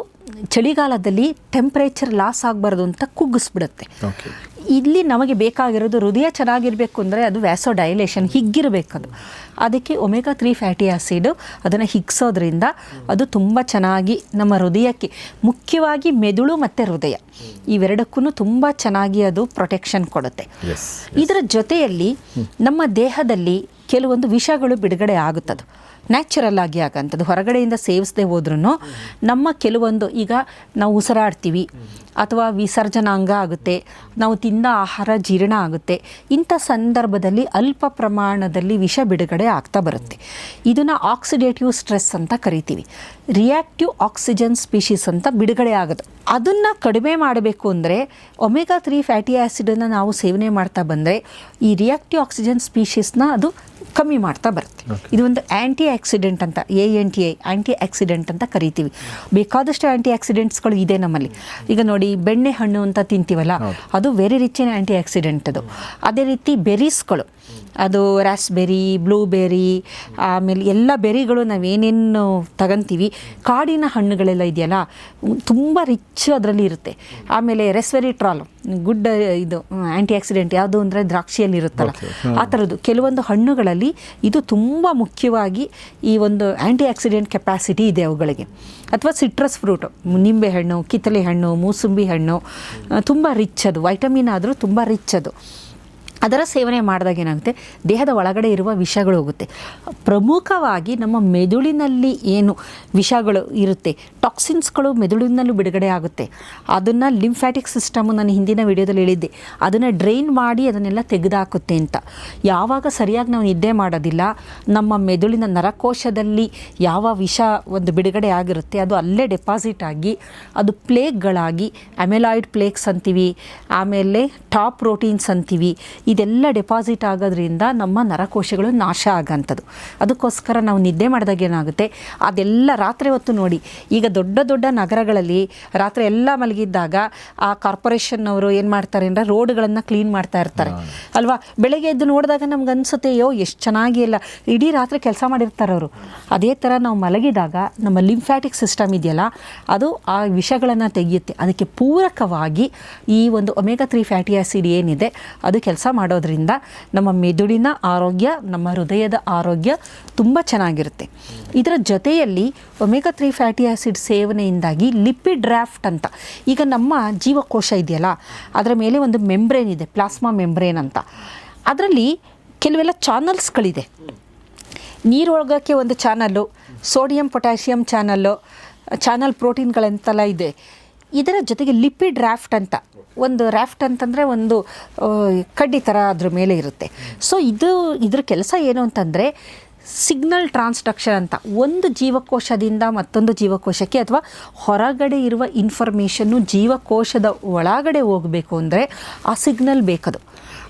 ಚಳಿಗಾಲದಲ್ಲಿ ಟೆಂಪ್ರೇಚರ್ ಲಾಸ್ ಆಗಬಾರ್ದು ಅಂತ ಕುಗ್ಗಿಸ್ಬಿಡುತ್ತೆ. ಇಲ್ಲಿ ನಮಗೆ ಬೇಕಾಗಿರೋದು ಹೃದಯ ಚೆನ್ನಾಗಿರಬೇಕು ಅಂದರೆ ಅದು ವ್ಯಾಸೋ ಡೈಲೇಷನ್ ಹಿಗ್ಗಿರಬೇಕದು. ಅದು ಅದಕ್ಕೆ ಒಮೆಗಾ ತ್ರೀ ಫ್ಯಾಟಿ ಆ್ಯಸಿಡು ಅದನ್ನು ಹಿಗ್ಸೋದ್ರಿಂದ ಅದು ತುಂಬ ಚೆನ್ನಾಗಿ ನಮ್ಮ ಹೃದಯಕ್ಕೆ ಮುಖ್ಯವಾಗಿ ಮೆದುಳು ಮತ್ತು ಹೃದಯ ಇವೆರಡಕ್ಕೂ ತುಂಬ ಚೆನ್ನಾಗಿ ಅದು ಪ್ರೊಟೆಕ್ಷನ್ ಕೊಡುತ್ತೆ. ಇದರ ಜೊತೆಯಲ್ಲಿ ನಮ್ಮ ದೇಹದಲ್ಲಿ ಕೆಲವೊಂದು ವಿಷಗಳು ಬಿಡುಗಡೆ ಆಗುತ್ತದು. ನ್ಯಾಚುರಲ್ ಆಗಿ ಆಗಂಥದ್ದು ಹೊರಗಡೆಯಿಂದ ಸೇವಿಸದೆ ಹೋದ್ರೂ ನಮ್ಮ ಕೆಲವೊಂದು ಈಗ ನಾವು ಉಸಿರಾಡ್ತೀವಿ. ಅಥವಾ ವಿಸರ್ಜನಾಂಗ ಆಗುತ್ತೆ. ನಾವು ತಿಂದ ಆಹಾರ ಜೀರ್ಣ ಆಗುತ್ತೆ. ಇಂಥ ಸಂದರ್ಭದಲ್ಲಿ ಅಲ್ಪ ಪ್ರಮಾಣದಲ್ಲಿ ವಿಷ ಬಿಡುಗಡೆ ಆಗ್ತಾ ಬರುತ್ತೆ. ಇದನ್ನು ಆಕ್ಸಿಡೇಟಿವ್ ಸ್ಟ್ರೆಸ್ ಅಂತ ಕರಿತೀವಿ. ರಿಯಾಕ್ಟಿವ್ ಆಕ್ಸಿಜನ್ ಸ್ಪೀಷೀಸ್ ಅಂತ ಬಿಡುಗಡೆ ಆಗೋದು ಅದನ್ನು ಕಡಿಮೆ ಮಾಡಬೇಕು ಅಂದರೆ ಒಮೆಗಾ ತ್ರೀ ಫ್ಯಾಟಿ ಆ್ಯಸಿಡನ್ನು ನಾವು ಸೇವನೆ ಮಾಡ್ತಾ ಬಂದರೆ ಈ ರಿಯಾಕ್ಟಿವ್ ಆಕ್ಸಿಜನ್ ಸ್ಪೀಷೀಸ್ನ ಅದು ಕಮ್ಮಿ ಮಾಡ್ತಾ ಬರುತ್ತೆ. ಇದು ಒಂದು ಆ್ಯಂಟಿ ಆಕ್ಸಿಡೆಂಟ್ ಅಂತ A N T I antioxidant ಅಂತ ಕರಿತೀವಿ. ಬೇಕಾದಷ್ಟು ಆ್ಯಂಟಿ ಆಕ್ಸಿಡೆಂಟ್ಸ್ಗಳು ಇದೆ ನಮ್ಮಲ್ಲಿ. ಈಗ ನೋಡಿ ಬೆಣ್ಣೆ ಹಣ್ಣು ಅಂತ ತಿಂತೀವಲ್ಲ ಅದು very rich in antioxidant ಅದು. ಅದೇ ರೀತಿ ಬೆರೀಸ್ಗಳು ಅದು ರಾಸ್ಬೆರಿ ಬ್ಲೂಬೆರಿ ಆಮೇಲೆ ಎಲ್ಲ ಬೆರಿಗಳು ನಾವೇನೇನು ತಗೊಂತೀವಿ. ಕಾಡಿನ ಹಣ್ಣುಗಳೆಲ್ಲ ಇದೆಯಲ್ಲ ತುಂಬ ರಿಚ್ ಅದರಲ್ಲಿ ಇರುತ್ತೆ. ಆಮೇಲೆ ರೆಸ್ವೆರಿಟ್ರಾಲ್ ಗುಡ್ ಇದು ಆ್ಯಂಟಿ ಆಕ್ಸಿಡೆಂಟ್ ಯಾವುದು ಅಂದರೆ ದ್ರಾಕ್ಷಿಯಲ್ಲಿ ಇರುತ್ತಲ್ಲ ಆ ಥರದ್ದು ಕೆಲವೊಂದು ಹಣ್ಣುಗಳಲ್ಲಿ ಇದು ತುಂಬ ಮುಖ್ಯವಾಗಿ ಈ ಒಂದು ಆ್ಯಂಟಿ ಆಕ್ಸಿಡೆಂಟ್ ಕೆಪಾಸಿಟಿ ಇದೆ ಅವುಗಳಿಗೆ. ಅಥವಾ ಸಿಟ್ರಸ್ ಫ್ರೂಟು ನಿಂಬೆ ಹಣ್ಣು ಕಿತ್ತಳೆ ಹಣ್ಣು ಮೂಸಂಬಿ ಹಣ್ಣು ತುಂಬ ರಿಚ್ ಅದು. ವೈಟಮಿನ್ ಆದರೂ ತುಂಬ ರಿಚ್ ಅದು. ಅದರ ಸೇವನೆ ಮಾಡಿದಾಗ ಏನಾಗುತ್ತೆ? ದೇಹದ ಒಳಗಡೆ ಇರುವ ವಿಷಗಳು ಹೋಗುತ್ತೆ. ಪ್ರಮುಖವಾಗಿ ನಮ್ಮ ಮೆದುಳಿನಲ್ಲಿ ಏನು ವಿಷಗಳು ಇರುತ್ತೆ? ಟಾಕ್ಸಿನ್ಸ್ಗಳು ಮೆದುಳಿನಲ್ಲೂ ಬಿಡುಗಡೆ ಆಗುತ್ತೆ. ಅದನ್ನು ಲಿಂಫ್ಯಾಟಿಕ್ ಸಿಸ್ಟಮು ನಾನು ಹಿಂದಿನ ವಿಡಿಯೋದಲ್ಲಿ ಹೇಳಿದ್ದೆ. ಅದನ್ನು ಡ್ರೈನ್ ಮಾಡಿ ಅದನ್ನೆಲ್ಲ ತೆಗೆದಾಕುತ್ತೆ ಅಂತ. ಯಾವಾಗ ಸರಿಯಾಗಿ ನಾವು ನಿದ್ದೆ ಮಾಡೋದಿಲ್ಲ, ನಮ್ಮ ಮೆದುಳಿನ ನರಕೋಶದಲ್ಲಿ ಯಾವ ವಿಷ ಒಂದು ಬಿಡುಗಡೆ ಆಗಿರುತ್ತೆ, ಅದು ಅಲ್ಲೇ ಡೆಪಾಸಿಟ್ ಆಗಿ, ಅದು ಪ್ಲೇಗ್ಗಳಾಗಿ, ಅಮೆಲಾಯ್ಡ್ ಪ್ಲೇಕ್ಸ್ ಅಂತೀವಿ, ಆಮೇಲೆ ಟಾಪ್ ಪ್ರೋಟೀನ್ಸ್ ಅಂತೀವಿ ಇದೆಲ್ಲ ಡೆಪಾಸಿಟ್ ಆಗೋದ್ರಿಂದ ನಮ್ಮ ನರಕೋಶಗಳು ನಾಶ ಆಗೋಂಥದ್ದು. ಅದಕ್ಕೋಸ್ಕರ ನಾವು ನಿದ್ದೆ ಮಾಡಿದಾಗ ಏನಾಗುತ್ತೆ? ಅದೆಲ್ಲ ರಾತ್ರಿ ಹೊತ್ತು ನೋಡಿ. ಈಗ ದೊಡ್ಡ ದೊಡ್ಡ ನಗರಗಳಲ್ಲಿ ರಾತ್ರಿ ಎಲ್ಲ ಮಲಗಿದ್ದಾಗ ಆ ಕಾರ್ಪೊರೇಷನ್ನವರು ಏನು ಮಾಡ್ತಾರೆ ಅಂದರೆ ರೋಡ್ಗಳನ್ನು ಕ್ಲೀನ್ ಮಾಡ್ತಾ ಇರ್ತಾರೆ. ಅಲ್ವಾ? ಬೆಳಗ್ಗೆ ಎದ್ದು ನೋಡಿದಾಗ ನಮ್ಗೆ ಅನ್ಸುತ್ತೆ ಅಯ್ಯೋ ಎಷ್ಟು ಚೆನ್ನಾಗಿ ಇಲ್ಲ ಇಡೀ ರಾತ್ರಿ ಕೆಲಸ ಮಾಡಿರ್ತಾರೆ ಅವರು. ಅದೇ ಥರ ನಾವು ಮಲಗಿದಾಗ ನಮ್ಮ ಲಿಂಫ್ಯಾಟಿಕ್ ಸಿಸ್ಟಮ್ ಇದೆಯಲ್ಲ ಅದು ಆ ವಿಷಗಳನ್ನು ತೆಗೆಯುತ್ತೆ. ಅದಕ್ಕೆ ಪೂರಕವಾಗಿ ಈ ಒಂದು ಒಮೆಗಾ ತ್ರೀ ಫ್ಯಾಟಿ ಆ್ಯಸಿಡ್ ಏನಿದೆ ಅದು ಕೆಲಸ ಮಾಡೋದ್ರಿಂದ ನಮ್ಮ ಮೆದುಳಿನ ಆರೋಗ್ಯ, ನಮ್ಮ ಹೃದಯದ ಆರೋಗ್ಯ ತುಂಬ ಚೆನ್ನಾಗಿರುತ್ತೆ. ಇದರ ಜೊತೆಯಲ್ಲಿ ಒಮೆಗಾ ತ್ರೀ ಫ್ಯಾಟಿ ಆ್ಯಸಿಡ್ ಸೇವನೆಯಿಂದಾಗಿ ಲಿಪಿಡ್ ಡ್ರಾಫ್ಟ್ ಅಂತ. ಈಗ ನಮ್ಮ ಜೀವಕೋಶ ಇದೆಯಲ್ಲ, ಅದರ ಮೇಲೆ ಒಂದು ಮೆಂಬ್ರೇನ್ ಇದೆ, ಪ್ಲಾಸ್ಮಾ ಮೆಂಬ್ರೇನ್ ಅಂತ. ಅದರಲ್ಲಿ ಕೆಲವೆಲ್ಲ ಚಾನಲ್ಸ್ಗಳಿದೆ. ನೀರು ಒಳಗೋಕ್ಕೆ ಒಂದು channel, sodium, potassium channel, channel ಪ್ರೋಟೀನ್ಗಳಂತೆಲ್ಲ ಇದೆ. ಇದರ ಜೊತೆಗೆ ಲಿಪಿಡ್ ರ್ಯಾಫ್ಟ್ ಅಂತ. ಒಂದು ರ್ಯಾಫ್ಟ್ ಅಂತಂದರೆ ಒಂದು ಕಡ್ಡಿ ಥರ ಅದ್ರ ಮೇಲೆ ಇರುತ್ತೆ. ಸೊ ಇದು, ಇದ್ರ ಕೆಲಸ ಏನು ಅಂತಂದರೆ ಸಿಗ್ನಲ್ ಟ್ರಾನ್ಸ್ಡಕ್ಷನ್ ಅಂತ. ಒಂದು ಜೀವಕೋಶದಿಂದ ಮತ್ತೊಂದು ಜೀವಕೋಶಕ್ಕೆ ಅಥವಾ ಹೊರಗಡೆ ಇರುವ ಇನ್ಫಾರ್ಮೇಷನ್ನು ಜೀವಕೋಶದ ಒಳಗಡೆ ಹೋಗಬೇಕು ಅಂದರೆ ಆ ಸಿಗ್ನಲ್ ಬೇಕದು.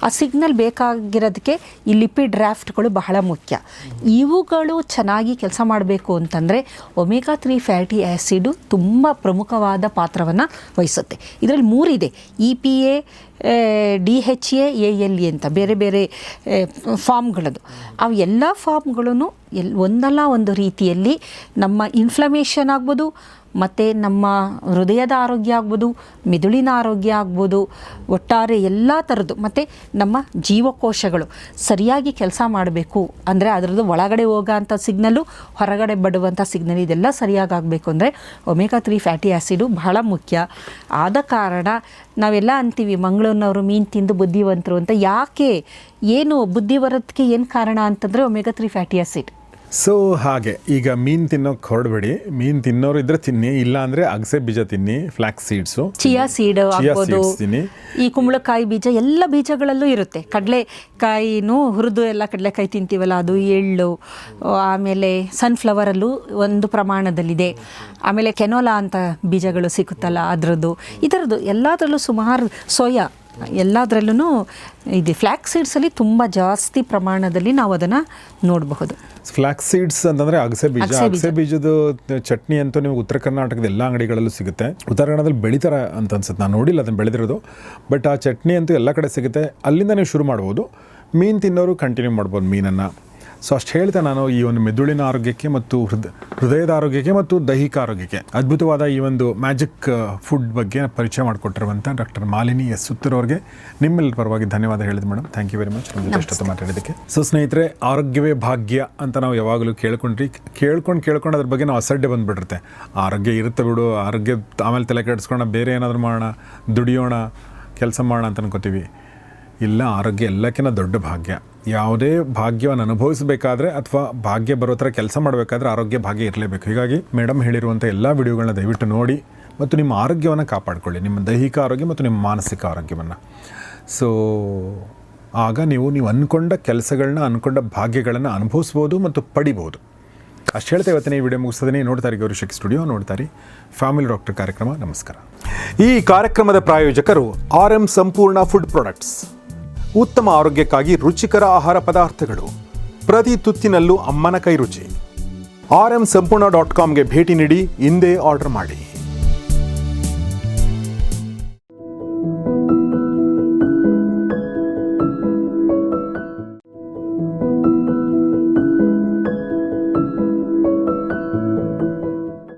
ಆ ಸಿಗ್ನಲ್ ಬೇಕಾಗಿರೋದಕ್ಕೆ ಈ ಲಿಪಿಡ್ ಡ್ರಾಫ್ಟ್ಗಳು ಬಹಳ ಮುಖ್ಯ. ಇವುಗಳು ಚೆನ್ನಾಗಿ ಕೆಲಸ ಮಾಡಬೇಕು ಅಂತಂದರೆ ಒಮೆಗಾ ತ್ರೀ ಫ್ಯಾಟಿ ಆ್ಯಸಿಡು ತುಂಬ ಪ್ರಮುಖವಾದ ಪಾತ್ರವನ್ನು ವಹಿಸುತ್ತೆ. ಇದರಲ್ಲಿ ಮೂರಿದೆ. E P A D H A A L A ಅಂತ ಬೇರೆ ಬೇರೆ ಫಾರ್ಮ್ಗಳದು. ಅವು ಎಲ್ಲ ಫಾರ್ಮ್ಗಳೂ ಎಲ್ ಒಂದಲ್ಲ ಒಂದು ರೀತಿಯಲ್ಲಿ ನಮ್ಮ ಇನ್ಫ್ಲಮೇಷನ್ ಆಗ್ಬೋದು ಮತ್ತು ನಮ್ಮ ಹೃದಯದ ಆರೋಗ್ಯ ಆಗ್ಬೋದು, ಮೆದುಳಿನ ಆರೋಗ್ಯ ಆಗ್ಬೋದು, ಒಟ್ಟಾರೆ ಎಲ್ಲ ಥರದ್ದು ಮತ್ತು ನಮ್ಮ ಜೀವಕೋಶಗಳು ಸರಿಯಾಗಿ ಕೆಲಸ ಮಾಡಬೇಕು ಅಂದರೆ ಅದರದ್ದು ಒಳಗಡೆ ಹೋಗೋಂಥ ಸಿಗ್ನಲು ಹೊರಗಡೆ ಬಡುವಂಥ ಸಿಗ್ನಲ್ ಇದೆಲ್ಲ ಸರಿಯಾಗಿ ಆಗಬೇಕು ಅಂದರೆ ಒಮೆಗಾ ತ್ರೀ ಫ್ಯಾಟಿ ಆ್ಯಸಿಡು ಬಹಳ ಮುಖ್ಯ. ಆದ ಕಾರಣ ನಾವೆಲ್ಲ ಅಂತೀವಿ, ಮಂಗಳೂರಿನವರು ಮೀನು ತಿಂದು ಬುದ್ಧಿವಂತರು ಅಂತ. ಯಾಕೆ? ಏನು ಬುದ್ಧಿ ಬರೋದಕ್ಕೆ ಏನು ಕಾರಣ ಅಂತಂದರೆ omega three fatty acid so ಹಾಗೆ ಈಗ ಮೀನು ತಿನ್ನೋಕೆ ಹೊರಡಬೇಡಿ. ಮೀನು ತಿನ್ನೋರು ಇದ್ರೆ ತಿನ್ನಿ ಇಲ್ಲ ಅಂದ್ರೆ ಅಗಸೆ ಬೀಜ ತಿನ್ನಿ ಫ್ಲಾಕ್ಸ್ ಸೀಡ್ಸು ಚಿಯಾ ಸೀಡ್ ತಿನ್ನಿ. ಈ ಕುಂಬಳಕಾಯಿ ಬೀಜ ಎಲ್ಲ ಬೀಜಗಳಲ್ಲೂ ಇರುತ್ತೆ. ಕಡಲೆಕಾಯಿನೂ ಹುರಿದು ಎಲ್ಲ ಕಡಲೆಕಾಯಿ ತಿಂತೀವಲ್ಲ ಅದು ಎಳ್ಳು ಆಮೇಲೆ ಸನ್ಫ್ಲವರಲ್ಲೂ ಒಂದು ಪ್ರಮಾಣದಲ್ಲಿದೆ. ಆಮೇಲೆ ಕೆನೋಲಾ ಅಂತ ಬೀಜಗಳು ಸಿಗುತ್ತಲ್ಲ ಅದರದ್ದು. ಈ ಥರದ್ದು ಎಲ್ಲದರಲ್ಲೂ ಸುಮಾರು ಸೋಯಾ ಎಲ್ಲದರಲ್ಲೂ ಇದೆ ಫ್ಲ್ಯಾಕ್ ಸೀಡ್ಸಲ್ಲಿ ತುಂಬ ಜಾಸ್ತಿ ಪ್ರಮಾಣದಲ್ಲಿ ನಾವು ಅದನ್ನು ನೋಡಬಹುದು. ಫ್ಲ್ಯಾಕ್ ಸೀಡ್ಸ್ ಅಂತಂದರೆ ಅಗಸೆ ಬೀಜ. ಅಗಸೆ ಬೀಜ. ಅಗಸೆ ಬೀಜದ ಚಟ್ನಿ ಅಂತೂ ನಿಮಗೆ ಉತ್ತರ ಕರ್ನಾಟಕದ ಎಲ್ಲ ಅಂಗಡಿಗಳಲ್ಲೂ ಸಿಗುತ್ತೆ. ಉತ್ತರ ಕನ್ನಡದಲ್ಲಿ ಬೆಳಿತಾರೆ ಅಂತ ಅನ್ಸುತ್ತೆ. ನಾನು ನೋಡಿಲ್ಲ ಅದನ್ನು ಬೆಳೆದಿರೋದು. ಬಟ್ ಆ ಚಟ್ನಿ ಅಂತೂ ಎಲ್ಲ ಕಡೆ ಸಿಗುತ್ತೆ. ಅಲ್ಲಿಂದ ನೀವು ಶುರು ಮಾಡ್ಬೋದು. ಮೀನು ತಿನ್ನೋರು ಕಂಟಿನ್ಯೂ ಮಾಡ್ಬೋದು ಮೀನನ್ನು. ಸೊ ಅಷ್ಟು ಹೇಳ್ತಾ ನಾನು ಈ ಒಂದು ಮೆದುಳಿನ ಆರೋಗ್ಯಕ್ಕೆ ಮತ್ತು ಹೃದ ಹೃದಯದ ಆರೋಗ್ಯಕ್ಕೆ ಮತ್ತು ದೈಹಿಕ ಆರೋಗ್ಯಕ್ಕೆ ಅದ್ಭುತವಾದ ಈ ಒಂದು ಮ್ಯಾಜಿಕ್ ಫುಡ್ ಬಗ್ಗೆ ಪರಿಚಯ ಮಾಡಿಕೊಟ್ಟಿರುವಂಥ ಡಾಕ್ಟರ್ ಮಾಲಿನಿ ಎಸ್. ಸುತ್ತೂರವ್ರಿಗೆ ನಿಮ್ಮೆಲ್ಲರ ಪರವಾಗಿ ಧನ್ಯವಾದ ಹೇಳಿದೆ madam. Thank you very much ನಮ್ಮ ಇಷ್ಟೊತ್ತು ಮಾತಾಡೋದಕ್ಕೆ ಸೊ ಸ್ನೇಹಿತರೆ ಆರೋಗ್ಯವೇ ಭಾಗ್ಯ ಅಂತ ನಾವು ಯಾವಾಗಲೂ ಕೇಳ್ಕೊಂಡ್ರಿ ಕೇಳ್ಕೊಂಡು ಕೇಳ್ಕೊಂಡು ಅದ್ರ ಬಗ್ಗೆ ನಾವು ಅಸಡ್ಡೆ ಬಂದುಬಿಟ್ಟಿರುತ್ತೆ. ಆರೋಗ್ಯ ಇರುತ್ತೆ ಬಿಡು ಆರೋಗ್ಯ ಆಮೇಲೆ ತಲೆ ಕೆಡಿಸ್ಕೊಂಡು ಬೇರೆ ಏನಾದರೂ ಮಾಡೋಣ ದುಡಿಯೋಣ ಕೆಲಸ ಮಾಡೋಣ ಅಂತ ಅನ್ಕೋತೀವಿ ಇಲ್ಲ ಆರೋಗ್ಯ ಎಲ್ಲಕ್ಕಿಂತ ದೊಡ್ಡ ಭಾಗ್ಯ. ಯಾವುದೇ ಭಾಗ್ಯವನ್ನು ಅನುಭವಿಸಬೇಕಾದ್ರೆ ಅಥವಾ ಭಾಗ್ಯ ಬರೋ ಥರ ಕೆಲಸ ಮಾಡಬೇಕಾದ್ರೆ ಆರೋಗ್ಯ ಭಾಗ್ಯ ಇರಲೇಬೇಕು. ಹೀಗಾಗಿ ಮೇಡಮ್ ಹೇಳಿರುವಂಥ ಎಲ್ಲ ವಿಡಿಯೋಗಳನ್ನ ದಯವಿಟ್ಟು ನೋಡಿ ಮತ್ತು ನಿಮ್ಮ ಆರೋಗ್ಯವನ್ನು ಕಾಪಾಡಿಕೊಳ್ಳಿ, ನಿಮ್ಮ ದೈಹಿಕ ಆರೋಗ್ಯ ಮತ್ತು ನಿಮ್ಮ ಮಾನಸಿಕ ಆರೋಗ್ಯವನ್ನು. ಸೊ ಆಗ ನೀವು ನೀವು ಅಂದ್ಕೊಂಡ ಕೆಲಸಗಳನ್ನ ಅಂದ್ಕೊಂಡ ಭಾಗ್ಯಗಳನ್ನು ಅನುಭವಿಸ್ಬೋದು ಮತ್ತು ಪಡಿಬೋದು. ಅಷ್ಟು ಹೇಳ್ತಾ ಇವತ್ತಿನ ಈ ವಿಡಿಯೋ ಮುಗಿಸ್ತದೆ ನೋಡ್ತಾರೆ ಗೌರಿಶಕ್ ಸ್ಟುಡಿಯೋ ನೋಡ್ತಾರೆ ಫ್ಯಾಮಿಲಿ ಡಾಕ್ಟರ್ ಕಾರ್ಯಕ್ರಮ. ನಮಸ್ಕಾರ. ಈ ಕಾರ್ಯಕ್ರಮದ ಪ್ರಾಯೋಜಕರು R M Sampoorna food products. ಉತ್ತಮ ಆರೋಗ್ಯಕ್ಕಾಗಿ ರುಚಿಕರ ಆಹಾರ ಪದಾರ್ಥಗಳು. ಪ್ರತಿ ತುತ್ತಿನಲ್ಲೂ ಅಮ್ಮನ ಕೈ ರುಚಿ. ಆರ್ ಎಂ ಸಂಪೂರ್ಣ ಡಾಟ್ ಕಾಮ್ಗೆ ಭೇಟಿ ನೀಡಿ ಹಿಂದೆ ಆರ್ಡರ್ ಮಾಡಿ.